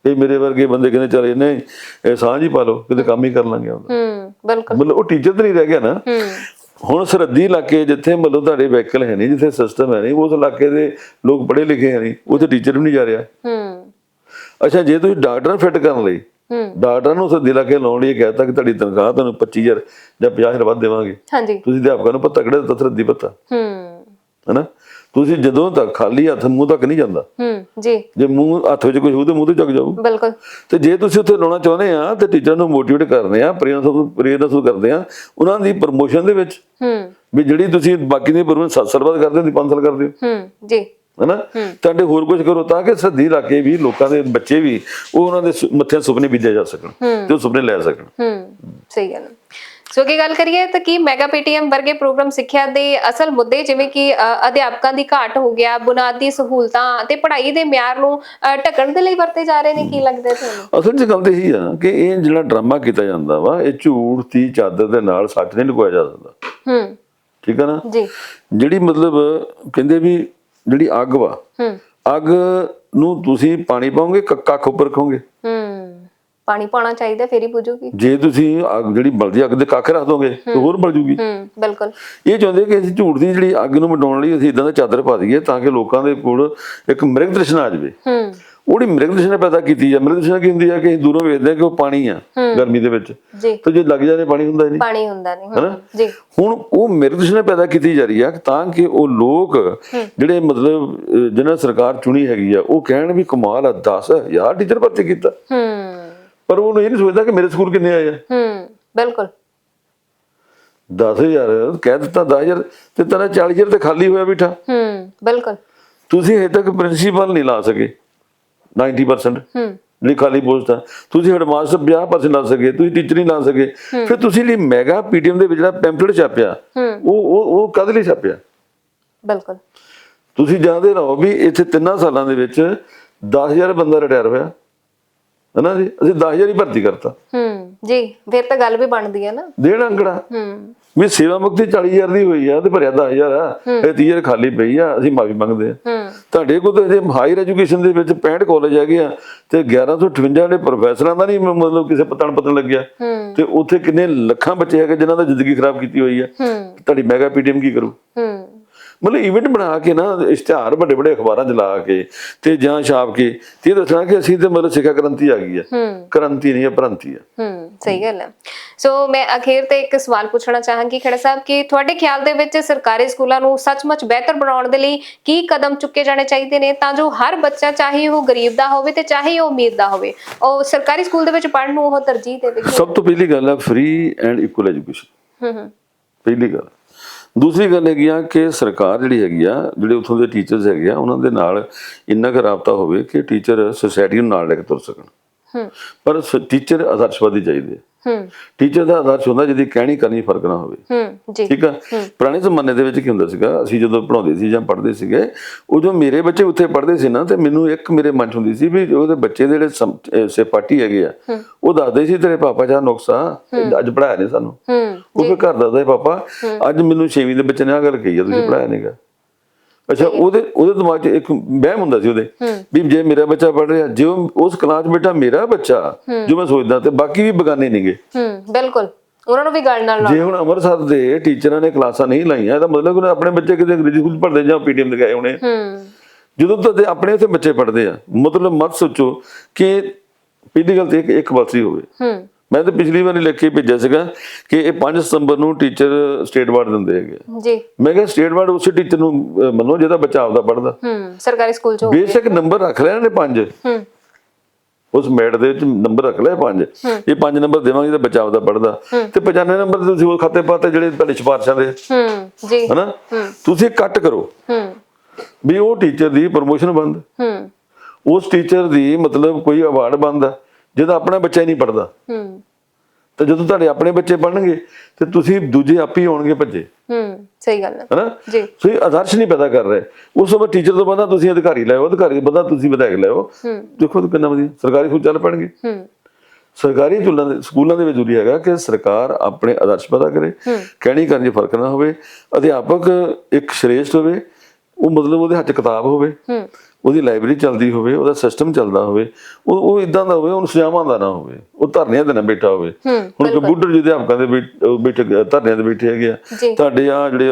ਇਹ ਮੇਰੇ ਵਰਗੇ ਬੰਦੇ ਕਹਿੰਦੇ ਚਲ ਇਹਨੇ ਇਹ ਸਾਂਝ ਹੀ ਪਾ ਲਓ ਕਿਤੇ ਕੰਮ ਹੀ ਕਰ ਲਾਂਗੇ ਉਹਦਾ ਹੂੰ ਬਿਲਕੁਲ। ਮਤਲਬ ਉਹ ਟੀਚਰ ਤੇ ਨਹੀਂ ਰਹਿ ਗਿਆ ਨਾ। ਹੂੰ। ਹੁਣ ਸਰਹੱਦੀ ਇਲਾਕੇ ਜਿੱਥੇ ਮਤਲਬ ਤੁਹਾਡੇ ਵਹੀਕਲ ਹੈ ਨਹੀਂ ਜਿੱਥੇ ਸਿਸਟਮ ਹੈ ਨਹੀਂ ਉਸ ਇਲਾਕੇ ਦੇ ਲੋਕ ਪੜ੍ਹੇ ਲਿਖੇ ਹੈ ਨਹੀਂ ਉੱਥੇ ਟੀਚਰ ਵੀ ਨਹੀਂ ਜਾ ਰਿਹਾ। ਹੂੰ। ਅੱਛਾ ਜੇ ਤੁਸੀਂ ਡਾਕਟਰ ਫਿੱਟ ਕਰਨ ਲਈ ਡਾਕਟਰ ਨੂੰ ਸਰਦੀ ਇਲਾਕੇ ਲਾਉਣ ਲਈ ਕਹਿਤਾ ਕਿ ਤੁਹਾਡੀ ਤਨਖਾਹ ਤੁਹਾਨੂੰ 25000 ਜਾਂ 50000 ਵੱਧ ਦੇਵਾਂਗੇ। ਹਾਂਜੀ। ਤੁਸੀਂ ਅਧਿਆਪਕਾਂ ਨੂੰ ਪਤਾ ਕਿਹੜਾ ਦਿੱਤਾ ਸਰਦੀ ਪੱਤਾ। ਹੂੰ। ਹੈਨਾ? ਤੁਸੀਂ ਜਦੋਂ ਤੱਕ ਖਾਲੀ ਹੱਥ ਮੂੰਹ ਤੱਕ ਨਹੀਂ ਜਾਂਦਾ। ਹੂੰ ਜੀ। ਜੇ ਮੂੰਹ ਹੱਥ ਵਿੱਚ ਕੁਝ ਹੋਊ ਤੇ ਮੂੰਹ ਤੇ ਚੱਕ ਜਾਊ। ਬਿਲਕੁਲ। ਤੇ ਜੇ ਤੁਸੀਂ ਉੱਥੇ ਲਾਉਣਾ ਚਾਹੁੰਦੇ ਆ ਤੇ ਟੀਚਰ ਨੂੰ ਮੋਟੀਵੇਟ ਕਰਦੇ ਆ ਪ੍ਰੇਰਨਾ ਪ੍ਰੇਰਨਾ ਸ਼ੁਰੂ ਕਰਦੇ ਆ ਉਹਨਾਂ ਦੀ ਪ੍ਰਮੋਸ਼ਨ ਦੇ ਵਿੱਚ ਹੂੰ। ਵੀ ਜਿਹੜੀ ਤੁਸੀਂ ਬਾਕੀ ਦੀ ਪ੍ਰਮੋਸ਼ਨ 7 ਸਾਲ ਬਾਅਦ ਕਰਦੇ ਹੋ ਤੁਸੀਂ 5 ਸਾਲ ਕਰਦੇ ਹੋ। ਹੂੰ ਜੀ। ਹੈਨਾ? ਤੁਹਾਡੇ ਹੋਰ ਕੁਝ ਕਰੋ ਤਾਂ ਕਿ ਸੱਦੀ ਇਲਾਕੇ ਵੀ ਲੋਕਾਂ ਦੇ ਬੱਚੇ ਵੀ ਉਹ ਉਹਨਾਂ ਦੇ ਮੱਥੇ ਸੁਪਨੇ ਬੀਜੇ ਜਾ ਸਕਣ ਤੇ ਉਹ ਸੁਪਨੇ ਲੈ ਸਕਣ। ਹੂੰ ਸਹੀ ਗੱਲ ਹੈ। ਸੋ ਅੱਗੇ ਗੱਲ ਕਰੀਏ ਤਾਂ ਕੀ ਮੈਗਾ ਪੀਟੀਐਮ ਵਰਗੇ ਪ੍ਰੋਗਰਾਮ ਸਿੱਖਿਆ ਦੇ ਅਸਲ ਮੁੱਦੇ ਜਿਵੇਂ ਕਿ ਅਧਿਆਪਕਾਂ ਦੀ ਘਾਟ ਹੋ ਗਿਆ ਬੁਨਿਆਦੀ ਸਹੂਲਤਾਂ ਤੇ ਪੜ੍ਹਾਈ ਦੇ ਮਿਆਰ ਨੂੰ ਢੱਕਣ ਦੇ ਲਈ ਵਰਤੇ ਜਾ ਰਹੇ ਨੇ ਕੀ ਲੱਗਦਾ ਹੈ ਤੁਹਾਨੂੰ? ਅਸਲ 'ਚ ਗੱਲ ਤਾਂ ਇਹੀ ਆ ਕਿ ਇਹ ਜਿਹੜਾ ਡਰਾਮਾ ਕੀਤਾ ਜਾਂਦਾ ਵਾ ਇਹ ਝੂਠ ਦੀ ਚਾਦਰ ਦੇ ਨਾਲ ਸੱਚ ਨਹੀਂ ਲੁਕਾਇਆ ਜਾ ਸਕਦਾ। ਹੂੰ। ਠੀਕ ਹੈ ਨਾ? ਜੀ। ਜਿਹੜੀ ਮਤਲਬ ਕਹਿੰਦੇ ਵੀ ਜਿਹੜੀ ਅੱਗ ਵਾ ਹੂੰ। ਅੱਗ ਨੂੰ ਤੁਸੀਂ ਪਾਣੀ ਪਾਓਗੇ ਕ- ਕੱਖ ਉੱਪਰ ਰੱਖੋਗੇ? ਹੂੰ ਪਾਣੀ ਪਾਉਣਾ ਚਾਹੀਦਾ ਫੇਰ ਹੀ ਬੁਝੂਗੀ। ਜੇ ਤੁਸੀਂ ਅੱਗ ਜਿਹੜੀ ਬਲਦੀ ਅੱਗ ਦੇ ਕੱਖ ਰੱਖ ਦੋਗੇ ਤੇ ਹੋਰ ਬਲ ਜੂਗੀ। ਹੂੰ ਬਿਲਕੁਲ। ਇਹ ਚਾਹੁੰਦੇ ਕਿ ਅਸੀਂ ਝੂਠ ਦੀ ਜਿਹੜੀ ਅੱਗ ਨੂੰ ਮਿਟਾਉਣ ਲਈ ਅਸੀਂ ਇਦਾਂ ਦਾ ਚਾਦਰ ਪਾ ਦਈਏ ਤਾਂ ਕਿ ਲੋਕਾਂ ਦੇ ਕੋਲ ਇੱਕ ਮ੍ਰਿਗ ਦ੍ਰਿਸ਼ਨ ਆ ਜਾਵੇ। ਹੂੰ। ਉਹਦੀ ਮਿਰਗ ਦਸ਼ਾ ਪੈਦਾ ਕੀਤੀ ਆ। ਮਿਰਗ ਦਸ਼ਾ ਕੀ ਹੁੰਦੀ ਆ ਕਿ ਅਸੀਂ ਦੂਰੋਂ ਵੇਖਦੇ ਆ ਕਿ ਉਹ ਪਾਣੀ ਆ ਗਰਮੀ ਦੇ ਵਿੱਚ। ਜੀ। ਤੇ ਜੇ ਲੱਗ ਜਾਣੇ ਪਾਣੀ ਹੁੰਦਾ ਹੀ ਨਹੀਂ। ਪਾਣੀ ਹੁੰਦਾ ਨਹੀਂ ਹਮ, ਜੀ। ਹੁਣ ਉਹ ਮਿਰਗ ਦਸ਼ਾ ਪੈਦਾ ਕੀਤੀ ਜਾ ਰਹੀ ਆ ਤਾਂ ਕਿ ਉਹ ਲੋਕ ਜਿਹੜੇ ਮਤਲਬ ਅਹ, ਜਿਹਨਾਂ ਸਰਕਾਰ ਚੁਣੀ ਹੈਗੀ ਆ ਉਹ ਕਹਿਣ ਵੀ ਕਮਾਲ ਆ 10000 ਟੀਚਰ ਭਰਤੀ ਕੀਤਾ। ਹੂੰ। ਪਰ ਉਹਨੂੰ ਇਹ ਨਹੀਂ ਸੋਚਦਾ ਕਿ ਮੇਰੇ ਸਕੂਲ ਕਿੰਨੇ ਆਏ ਆ। ਹੂੰ ਬਿਲਕੁਲ। 10000 ਕਹਿ ਦਿੱਤਾ 10000 ਤੇ ਤੇਰਾ 40000 ਤੇ ਖਾਲੀ ਹੋਇਆ ਬੈਠਾ। ਹੂੰ ਬਿਲਕੁਲ। ਤੁਸੀਂ ਹਜੇ ਤੱਕ ਪ੍ਰਿੰਸੀਪਲ ਨਹੀਂ ਲਾ ਸਕੇ। 90% ਹੂੰ। ਜਿਹੜੀ ਖਾਲੀ ਪੋਸਟ ਆ। ਤੁਸੀਂ ਹੈਡਮਾਸਟਰ 50% ਲਾ ਸਕੇ ਤੁਸੀਂ ਟੀਚਰ ਨਹੀਂ ਲਾ ਸਕੇ। ਫਿਰ ਤੁਸੀਂ ਲਈ ਮੈਗਾ ਪੀਟੀਐਮ ਦੇ ਵਿੱਚ ਜਿਹੜਾ ਪੈਂਫਲੇਟ ਛਾਪਿਆ। ਉਹ ਉਹ ਉਹ ਕਦ ਲਈ ਛਾਪਿਆ? ਬਿਲਕੁਲ। ਤੁਸੀਂ ਜਾਣਦੇ ਰਹੋ ਵੀ ਇੱਥੇ ਤਿੰਨਾਂ ਸਾਲਾਂ ਦੇ ਵਿੱਚ 10000 ਬੰਦਾ ਰਿਟਾਇਰ ਹੋਇਆ। ਹਨਾ ਜੀ? ਅਸੀਂ 10000 ਹੀ ਭਰਤੀ ਕਰਤਾ। ਹੂੰ। ਜੀ ਫਿਰ ਤਾਂ ਗੱਲ ਵੀ ਬਣਦੀ ਹੈ ਨਾ। ਦੇਣ ਅੰਕੜਾ ਹੂੰ। ਵੀ ਸੇਵਾ ਮੁਕਤੀ 40000 ਦੀ ਹੋਈ ਆ ਤੇ ਭਰਿਆ 10000 ਆ। ਇਹ 30000 ਖਾਲੀ ਪਈ ਆ ਅਸੀਂ ਮਾਫੀ ਮੰਗਦੇ ਆ। ਹੂੰ। ਤੁਹਾਡੇ ਕੋਲ ਤਾਂ ਜੇ ਹਾਇਰ ਐਜੂਕੇਸ਼ਨ ਦੇ ਵਿੱਚ 65 ਕਾਲਜ ਹੈਗੇ ਆ ਤੇ 1158 ਜਿਹੜੇ ਪ੍ਰੋਫੈਸਰਾਂ ਦਾ ਨਹੀਂ ਮਤਲਬ ਕਿਸੇ ਪਤਨ ਪਤਨ ਲੱਗਿਆ। ਹੂੰ। ਤੇ ਉੱਥੇ ਕਿੰਨੇ ਲੱਖਾਂ ਬੱਚੇ ਹੈਗੇ ਜਿਨ੍ਹਾਂ ਦਾ ਜ਼ਿੰਦਗੀ ਖਰਾਬ ਕੀਤੀ ਹੋਈ ਆ। ਤੁਹਾਡੀ ਮੈਗਾ ਪੀਟੀਐਮ ਕੀ ਕਰੂ? ਹੂੰ। ਮਤਲਬ ਇਵੈਂਟ ਬਣਾ ਕੇ ਨਾ ਇਸ਼ਤਿਹਾਰ ਵੱਡੇ ਵੱਡੇ ਅਖਬਾਰਾਂ 'ਚ ਲਾ ਕੇ ਤੇ ਜਾਂ ਛਾਪ ਕੇ ਤੇ ਇਹ ਦੱਸਣਾ ਕਿ ਅਸੀਂ ਤੇ ਮਤਲਬ ਸਿੱਖਿਆ ਕ੍ਰਾਂਤੀ ਆ ਗਈ ਹੂੰ। ਕ੍ਰਾਂਤੀ ਨਹੀਂ ਆ ਭ੍ਰਾਂਤੀ ਆ ਹੂੰ ਸਹੀ ਗੱਲ ਹੈ। ਸੋ ਮੈਂ ਅਖੀਰ ਤੇ ਇੱਕ ਸਵਾਲ ਪੁੱਛਣਾ ਚਾਹਾਂਗੀ ਖੜਾ ਸਾਹਿਬ ਕਿ ਤੁਹਾਡੇ ਖਿਆਲ ਦੇ ਵਿੱਚ ਸਰਕਾਰੀ ਸਕੂਲਾਂ ਨੂੰ ਸੱਚਮੁੱਚ ਬਿਹਤਰ ਬਣਾਉਣ ਦੇ ਲਈ ਕੀ ਕਦਮ ਚੁੱਕੇ ਜਾਣੇ ਚਾਹੀਦੇ ਨੇ ਤਾਂ ਜੋ ਹਰ ਬੱਚਾ ਚਾਹੇ ਉਹ ਗਰੀਬ ਦਾ ਹੋਵੇ ਤੇ ਚਾਹੇ ਉਹ ਅਮੀਰ ਦਾ ਹੋਵੇ। ਉਹ ਸਰਕਾਰੀ ਸਕੂਲ ਦੇ ਵਿੱਚ ਪੜ੍ਹਨ ਨੂੰ ਉਹ ਤਰਜੀਹ ਦੇਵੇ। ਸਭ ਤੋਂ ਪਹਿਲੀ ਗੱਲ ਹੈ ਫ੍ਰੀ ਐਂਡ ਇਕੁਅਲ ਐਜੂਕੇਸ਼ਨ ਹੂੰ ਹੂੰ। ਪਹਿਲੀ ਗੱਲ। ਦੂਸਰੀ ਗੱਲ ਹੈਗੀ ਆ ਕਿ ਸਰਕਾਰ ਜਿਹੜੀ ਹੈਗੀ ਆ, ਜਿਹੜੇ ਉੱਥੋਂ ਦੇ ਟੀਚਰਸ ਹੈਗੇ ਆ, ਉਹਨਾਂ ਦੇ ਨਾਲ ਇੰਨਾ ਕੁ ਰਾਬਤਾ ਹੋਵੇ ਕਿ ਟੀਚਰ ਸੁਸਾਇਟੀ ਨੂੰ ਨਾਲ ਲੈ ਕੇ ਤੁਰ ਸਕਣ। ਪਰ ਟੀਚਰ ਆਦਰਸ਼ਵਾਦੀ ਚਾਹੀਦੇ। ਹੂੰ। ਟੀਚਰ ਦਾ ਆਦਰਸ਼ ਹੁੰਦਾ ਜਿਹਦੀ ਕਹਿਣੀ ਕਰਨੀ ਫ਼ਰਕ ਨਾ ਹੋਵੇ। ਹੂੰ ਜੀ। ਠੀਕ ਆ? ਪੁਰਾਣੇ ਜ਼ਮਾਨੇ ਦੇ ਵਿੱਚ ਕੀ ਹੁੰਦਾ ਸੀਗਾ? ਅਸੀਂ ਜਦੋਂ ਪੜਾਉਂਦੇ ਸੀ ਜਾਂ ਪੜ੍ਹਦੇ ਸੀਗੇ ਉਦੋਂ ਮੇਰੇ ਬੱਚੇ ਉੱਥੇ ਪੜ੍ਹਦੇ ਸੀ ਨਾ ਤੇ ਮੈਨੂੰ ਇੱਕ ਮੇਰੇ ਮਨ 'ਚ ਹੁੰਦੀ ਸੀ ਵੀ ਉਹਦੇ ਬੱਚੇ ਦੇ ਜਿਹੜੇ ਸਹਿਪਾਠੀ ਹੈਗੇ ਆ ਉਹ ਦੱਸਦੇ ਸੀ ਤੇਰੇ ਪਾਪਾ ਜਾ ਨੁਕਸਾ ਅੱਜ ਪੜਾਇਆ ਨਹੀਂ ਸਾਨੂੰ। ਹੂੰ ਉਹ ਫਿਰ ਘਰ ਦੱਸਦਾ ਪਾਪਾ ਅੱਜ ਮੈਨੂੰ 6ਵੀਂ ਦੇ ਬੱਚੇ ਨੇ ਆ ਗੱਲ ਕਹੀ ਆ ਤੁਸੀਂ ਪੜਾਇਆ ਨਹੀਂਗਾ ਅੱਛਾ ਉਹਦੇ ਉਹਦੇ ਦਿਮਾਗ 'ਚ ਇੱਕ ਵਹਿਮ ਹੁੰਦਾ ਸੀ ਉਹਦੇ ਵੀ ਜੇ ਮੇਰਾ ਬੱਚਾ ਪੜ ਰਿਹਾ ਜੇ ਉਸ ਕਲਾਸ ਬੇਟਾ ਮੇਰਾ ਬੱਚਾ ਜੋ ਮੈਂ ਸੋਚਦਾ ਤੇ ਬਾਕੀ ਵੀ ਬਗਾਨੇ ਨਹੀਂਗੇ ਹੂੰ ਬਿਲਕੁਲ। ਉਹਨਾਂ ਨੂੰ ਵੀ ਗੱਲ ਨਾਲ ਜੇ ਹੁਣ ਅੰਮ੍ਰਿਤਸਰ ਦੇ ਟੀਚਰਾਂ ਨੇ ਕਲਾਸਾਂ ਨਹੀਂ ਲਾਈਆਂ ਇਹਦਾ ਮਤਲਬ ਉਹਨੇ ਆਪਣੇ ਬੱਚੇ ਕਿਤੇ ਅੰਗਰੇਜ਼ੀ ਸਕੂਲ ਪੜ੍ਹਦੇ ਜਾਂ ਪੀਟੀਐਮ ਦੇ ਗਏ ਹੋਣੇ। ਹੂੰ। ਜਦੋਂ ਤੱਕ ਆਪਣੇ ਉੱਥੇ ਬੱਚੇ ਪੜ੍ਹਦੇ ਆ ਮਤਲਬ ਮਤ ਸੋਚੋ ਕਿ ਪਹਿਲੀ ਗੱਲ ਤੇ ਇੱਕ ਇੱਕ ਬਲਸੀ ਹੋਵੇ। ਹੂੰ। ਮੈਂ ਤਾਂ ਪਿਛਲੀ ਵਾਰੀ ਲਿਖ ਕੇ ਭੇਜਿਆ ਸੀਗਾ ਕਿ ਇਹ 5 ਸਤੰਬਰ ਨੂੰ ਟੀਚਰ ਸਟੇਟ ਵਾਰਡ ਦਿੰਦੇ ਹੈਗੇ ਜੀ। ਮੈਂ ਕਿਹਾ ਸਟੇਟ ਵਾਰਡ ਉਸੇ ਟੀਚਰ ਨੂੰ ਮੰਨੋ ਜਿਹਦਾ ਬੱਚਾ ਆਪਦਾ ਪੜ੍ਹਦਾ। ਹੂੰ ਸਰਕਾਰੀ ਸਕੂਲ ਚ ਹੋ ਬੇਸ਼ੱਕ ਨੰਬਰ ਰੱਖ ਲੈਣ ਨੇ ਪੰਜ। ਹੂੰ। ਉਸ ਮੈਟ ਦੇ ਵਿੱਚ ਨੰਬਰ ਰੱਖ ਲਿਆ ਪੰਜ। ਇਹ ਪੰਜ ਨੰਬਰ ਦੇਵਾਂਗੇ ਤਾਂ ਬੱਚਾ ਆਪਦਾ ਪੜ੍ਹਦਾ। ਤੇ 95 ਨੰਬਰ ਤੇ ਤੁਸੀਂ ਉਹ ਖਾਤੇ ਪਾਤੇ ਜਿਹੜੇ ਤੁਹਾਡੇ ਸਿਫਾਰਸ਼ਾਂ ਦੇ। ਹੂੰ ਜੀ। ਹਨਾ? ਤੁਸੀਂ ਕੱਟ ਕਰੋ। ਹੂੰ। ਵੀ ਉਹ ਟੀਚਰ ਦੀ ਪ੍ਰੋਮੋਸ਼ਨ ਬੰਦ। ਹੂੰ। ਉਸ ਟੀਚਰ ਦੀ ਮਤਲਬ ਕੋਈ ਅਵਾਰਡ ਬੰਦ ਆ। ਜਿਹਦਾ ਆਪਣਾ ਬੱਚਾ ਹੀ ਨਹੀਂ ਪੜਦਾ ਹੂੰ। ਤੇ ਜਦੋਂ ਤੁਹਾਡੇ ਆਪਣੇ ਬੱਚੇ ਪੜਨਗੇ ਤੇ ਤੁਸੀਂ ਦੂਜੇ ਆਪੇ ਹੀ ਆਉਣਗੇ ਭੱਜੇ। ਹੂੰ ਸਹੀ ਗੱਲ ਹੈ। ਹਨਾ? ਜੀ। ਤੁਸੀਂ ਆਦਰਸ਼ ਨਹੀਂ ਪੈਦਾ ਕਰ ਰਹੇ। ਉਸ ਬਾਅਦ ਟੀਚਰ ਤੋਂ ਬਾਅਦ ਤੁਸੀਂ ਅਧਿਕਾਰੀ ਲਾਓ ਅਧਿਕਾਰੀ ਤੋਂ ਬਾਅਦ ਤੁਸੀਂ ਵਿਧਾਇਕ ਲਾਓ ਹੂੰ। ਦੇਖੋ ਤਾਂ ਕਿੰਨਾ ਵਧੀਆ। ਸਰਕਾਰੀ ਸਕੂਲ ਚੱਲ ਪੈਣਗੇ। ਹੂੰ। ਸਰਕਾਰੀ ਸਕੂਲਾਂ ਦੇ ਸਕੂਲਾਂ ਦੇ ਵਿੱਚ ਜ਼ਰੂਰੀ ਹੈਗਾ ਕਿ ਸਰਕਾਰ ਆਪਣੇ ਆਦਰਸ਼ ਪੈਦਾ ਕਰੇ। ਕਹਿਣੀ ਕਰਨ 'ਚ ਫ਼ਰਕ ਨਾ ਹੋਵੇ। ਅਧਿਆਪਕ ਇੱਕ ਸ਼੍ਰੇਸ਼ਟ ਹੋਵੇ। ਉਹ ਮਤਲਬ ਉਹਦੇ ਹੱਥ ਕਿਤਾਬ ਹੋਵੇ। ਹੂੰ। ਉਹਦੀ ਲਾਇਬ੍ਰੇਰੀ ਚੱਲਦੀ ਹੋਵੇ ਉਹਦਾ ਸਿਸਟਮ ਚੱਲਦਾ ਹੋਵੇ ਉਹ ਉਹ ਇਦਾਂ ਦਾ ਹੋਵੇ ਉਹਨੂੰ ਸਜ਼ਾਵਾਂ ਦਾ ਨਾ ਹੋਵੇ। ਉਹ ਧਰਨਿਆਂ ਤੇ ਨਾ ਬੈਠਾ ਹੋਵੇ। ਹੁਣ ਕੰਪਿਊਟਰ ਜਿਹਦੇ ਅਧਿਆਪਕਾਂ ਦੇ ਬੈਠ- ਧਰਨਿਆਂ ਤੇ ਬੈਠੇ ਹੈਗੇ ਆ। ਤੁਹਾਡੇ ਆ ਜਿਹੜੇ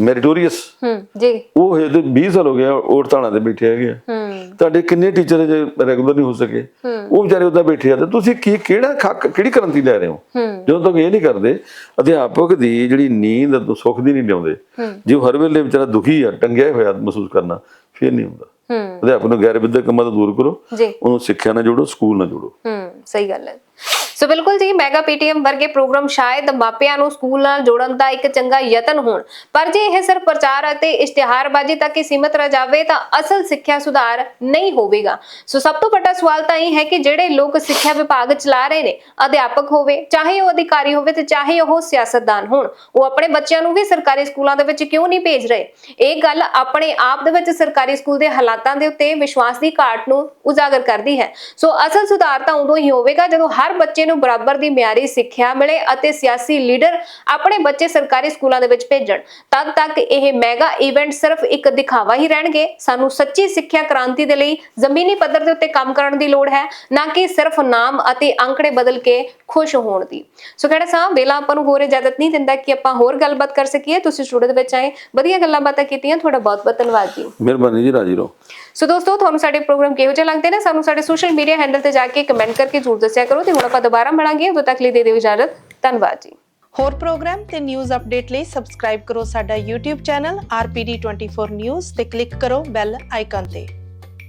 ਮੈਰੀਟੋਰੀਅਸ ਹੂੰ ਜੀ। ਉਹ ਤੇ 20 ਸਾਲ ਹੋ ਗਿਆ ਔਰ ਧਾਣਾ ਤੇ ਬੈਠੇ ਹੈਗੇ ਆ। ਹੂੰ। ਤੁਹਾਡੇ ਕਿੰਨੇ ਟੀਚਰ ਜੇ ਰੈਗੂਲਰ ਨਹੀਂ ਹੋ ਸਕੇ? ਉਹ ਵਿਚਾਰੇ ਉਦਾਂ ਬੈਠੇ ਆ ਤੇ ਤੁਸੀਂ ਕੀ ਕਿਹੜਾ ਖੱਕ ਕਿਹੜੀ ਕ੍ਰਾਂਤੀ ਲੈ ਰਹੇ ਹੋ? ਜਦੋਂ ਤੱਕ ਇਹ ਨਹੀਂ ਕਰਦੇ ਅਧਿਆਪਕ ਦੀ ਜਿਹੜੀ ਨੀਂਦ ਸੁੱਖ ਦੀ ਨਹੀਂ ਲਿਆਉਂਦੇ। ਜੇ ਹਰ ਵੇਲੇ ਵਿਚਾਰਾ ਦੁਖੀ ਆ ਟੰਗਿਆ ਹੋਇਆ ਮਹਿਸੂਸ ਕਰਨਾ ਫਿਰ ਨਹੀਂ ਹੁੰਦਾ। ਅਧਿਆਪਕ ਨੂੰ ਗੈਰ ਵਿਦਿਅਕ ਕੰਮਾਂ ਤੋਂ ਦੂਰ ਕਰੋ। ਜੀ। ਉਹਨੂੰ ਸਿੱਖਿਆ ਨਾਲ ਜੋੜੋ ਸਕੂਲ ਨਾਲ ਜੋੜੋ। ਹੂੰ ਸਹੀ ਗੱਲ ਹੈ। ਸੋ ਬਿਲਕੁਲ ਜੀ ਮੈਗਾ ਪੀਟੀਐਮ ਵਰਗੇ ਪ੍ਰੋਗਰਾਮ ਸ਼ਾਇਦ ਮਾਪਿਆਂ ਨੂੰ ਸਕੂਲ ਨਾਲ ਜੋੜਨ ਦਾ ਇੱਕ ਚੰਗਾ ਯਤਨ ਹੋਣ। ਪਰ ਜੇ ਇਹ ਸਿਰਫ ਪ੍ਰਚਾਰ ਅਤੇ ਇਸ਼ਤਿਹਾਰਬਾਜ਼ੀ ਤੱਕ ਹੀ ਸੀਮਤ ਰਹਿ ਜਾਵੇ, ਤਾਂ ਅਸਲ ਸਿੱਖਿਆ ਸੁਧਾਰ ਨਹੀਂ ਹੋਵੇਗਾ। ਸੋ ਸਭ ਤੋਂ ਵੱਡਾ ਸਵਾਲ ਤਾਂ ਇਹ ਹੈ ਕਿ ਜਿਹੜੇ ਲੋਕ ਸਿੱਖਿਆ ਵਿਭਾਗ ਚਲਾ ਰਹੇ ਨੇ, ਅਧਿਆਪਕ ਹੋਵੇ, ਚਾਹੇ ਉਹ ਅਧਿਕਾਰੀ ਹੋਵੇ ਤੇ ਚਾਹੇ ਉਹ ਸਿਆਸਤਦਾਨ ਹੋਣ, ਉਹ ਆਪਣੇ ਬੱਚਿਆਂ ਨੂੰ ਵੀ ਸਰਕਾਰੀ ਸਕੂਲਾਂ ਦੇ ਵਿੱਚ ਕਿਉਂ ਨਹੀਂ ਭੇਜ ਰਹੇ? ਇਹ ਗੱਲ ਆਪਣੇ ਆਪ ਦੇ ਵਿੱਚ ਸਰਕਾਰੀ ਸਕੂਲ ਦੇ ਹਾਲਾਤਾਂ ਦੇ ਉੱਤੇ ਵਿਸ਼ਵਾਸ ਦੀ ਘਾਟ ਨੂੰ ਉਜਾਗਰ ਕਰਦੀ ਹੈ। ਸੋ ਅਸਲ ਸੁਧਾਰ ਤਾਂ ਉਦੋਂ ਹੀ ਹੋਵੇਗਾ ਜਦੋਂ ਹਰ ਬੱਚੇ ਨੂੰ ਬਰਾਬਰ ਦੀ ਮਿਆਰੀ ਸਿੱਖਿਆ ਮਿਲੇ ਅਤੇ ਸਿਆਸੀ ਲੀਡਰ ਆਪਣੇ ਬੱਚੇ ਸਰਕਾਰੀ ਸਕੂਲਾਂ ਦੇ ਵਿੱਚ ਭੇਜਣ। ਤਦ ਤੱਕ ਇਹ ਮੈਗਾ ਇਵੈਂਟ ਸਿਰਫ ਇੱਕ ਦਿਖਾਵਾ ਹੀ ਰਹਿਣਗੇ। ਸਾਨੂੰ ਸੱਚੀ ਸਿੱਖਿਆ ਕ੍ਰਾਂਤੀ ਦੇ ਲਈ ਜ਼ਮੀਨੀ ਪੱਧਰ ਦੇ ਉੱਤੇ ਕੰਮ ਕਰਨ ਦੀ ਲੋੜ ਹੈ, ਨਾ ਕਿ ਸਿਰਫ ਨਾਮ ਅਤੇ ਅੰਕੜੇ ਬਦਲ ਕੇ ਖੁਸ਼ ਹੋਣ ਦੀ। ਸੋ ਕਿਹੜਾ ਸਾਹਿਬ, ਵੇਲਾ ਆਪਾਂ ਨੂੰ ਹੋਰ ਇਜਾਜ਼ਤ ਨਹੀਂ ਦਿੰਦਾ ਕਿ ਆਪਾਂ ਹੋਰ ਗੱਲਬਾਤ ਕਰ ਸਕੀਏ। ਤੁਸੀਂ ਸਟੂਡੀਓ ਦੇ ਵਿੱਚ ਆਏ, ਵਧੀਆ ਗੱਲਾਂ ਬਾਤਾਂ ਕੀਤੀਆਂ। ਤੁਹਾਡਾ ਬਹੁਤ ਬਹੁਤ ਧੰਨਵਾਦ ਜੀ। ਮਿਹਰਬਾਨੀ ਜੀ, ਰਾਜੀ ਰਹੋ। ਸੋ ਦੋਸਤੋ ਤੁਹਾਨੂੰ ਸਾਡੇ ਪ੍ਰੋਗਰਾਮ ਕਿਹੋ ਜਿਹੇ ਲੱਗਦੇ ਨੇ ਸਾਨੂੰ ਸਾਡੇ ਸੋਸ਼ਲ ਮੀਡੀਆ ਹੈਂਡਲ ਤੇ ਜਾ ਕੇ ਕਮੈਂਟ ਕਰਕੇ ਜ਼ਰੂਰ ਦੱਸਿਆ ਕਰੋ ਤੇ ਹੁਣ ਆਪਾਂ ਦੁਬਾਰਾ ਮਿਲਾਂਗੇ ਉਦੋਂ ਤੱਕ ਲਈ ਦੇ ਦਿਓ ਇਜਾਜ਼ਤ ਧੰਨਵਾਦ ਜੀ ਹੋਰ ਪ੍ਰੋਗਰਾਮ ਤੇ ਨਿਊਜ਼ ਅਪਡੇਟ ਲਈ ਸਬਸਕ੍ਰਾਈਬ ਕਰੋ ਸਾਡਾ YouTube ਚੈਨਲ RPD24 News ਤੇ ਕਲਿੱਕ ਕਰੋ ਬੈਲ ਆਈਕਨ ਤੇ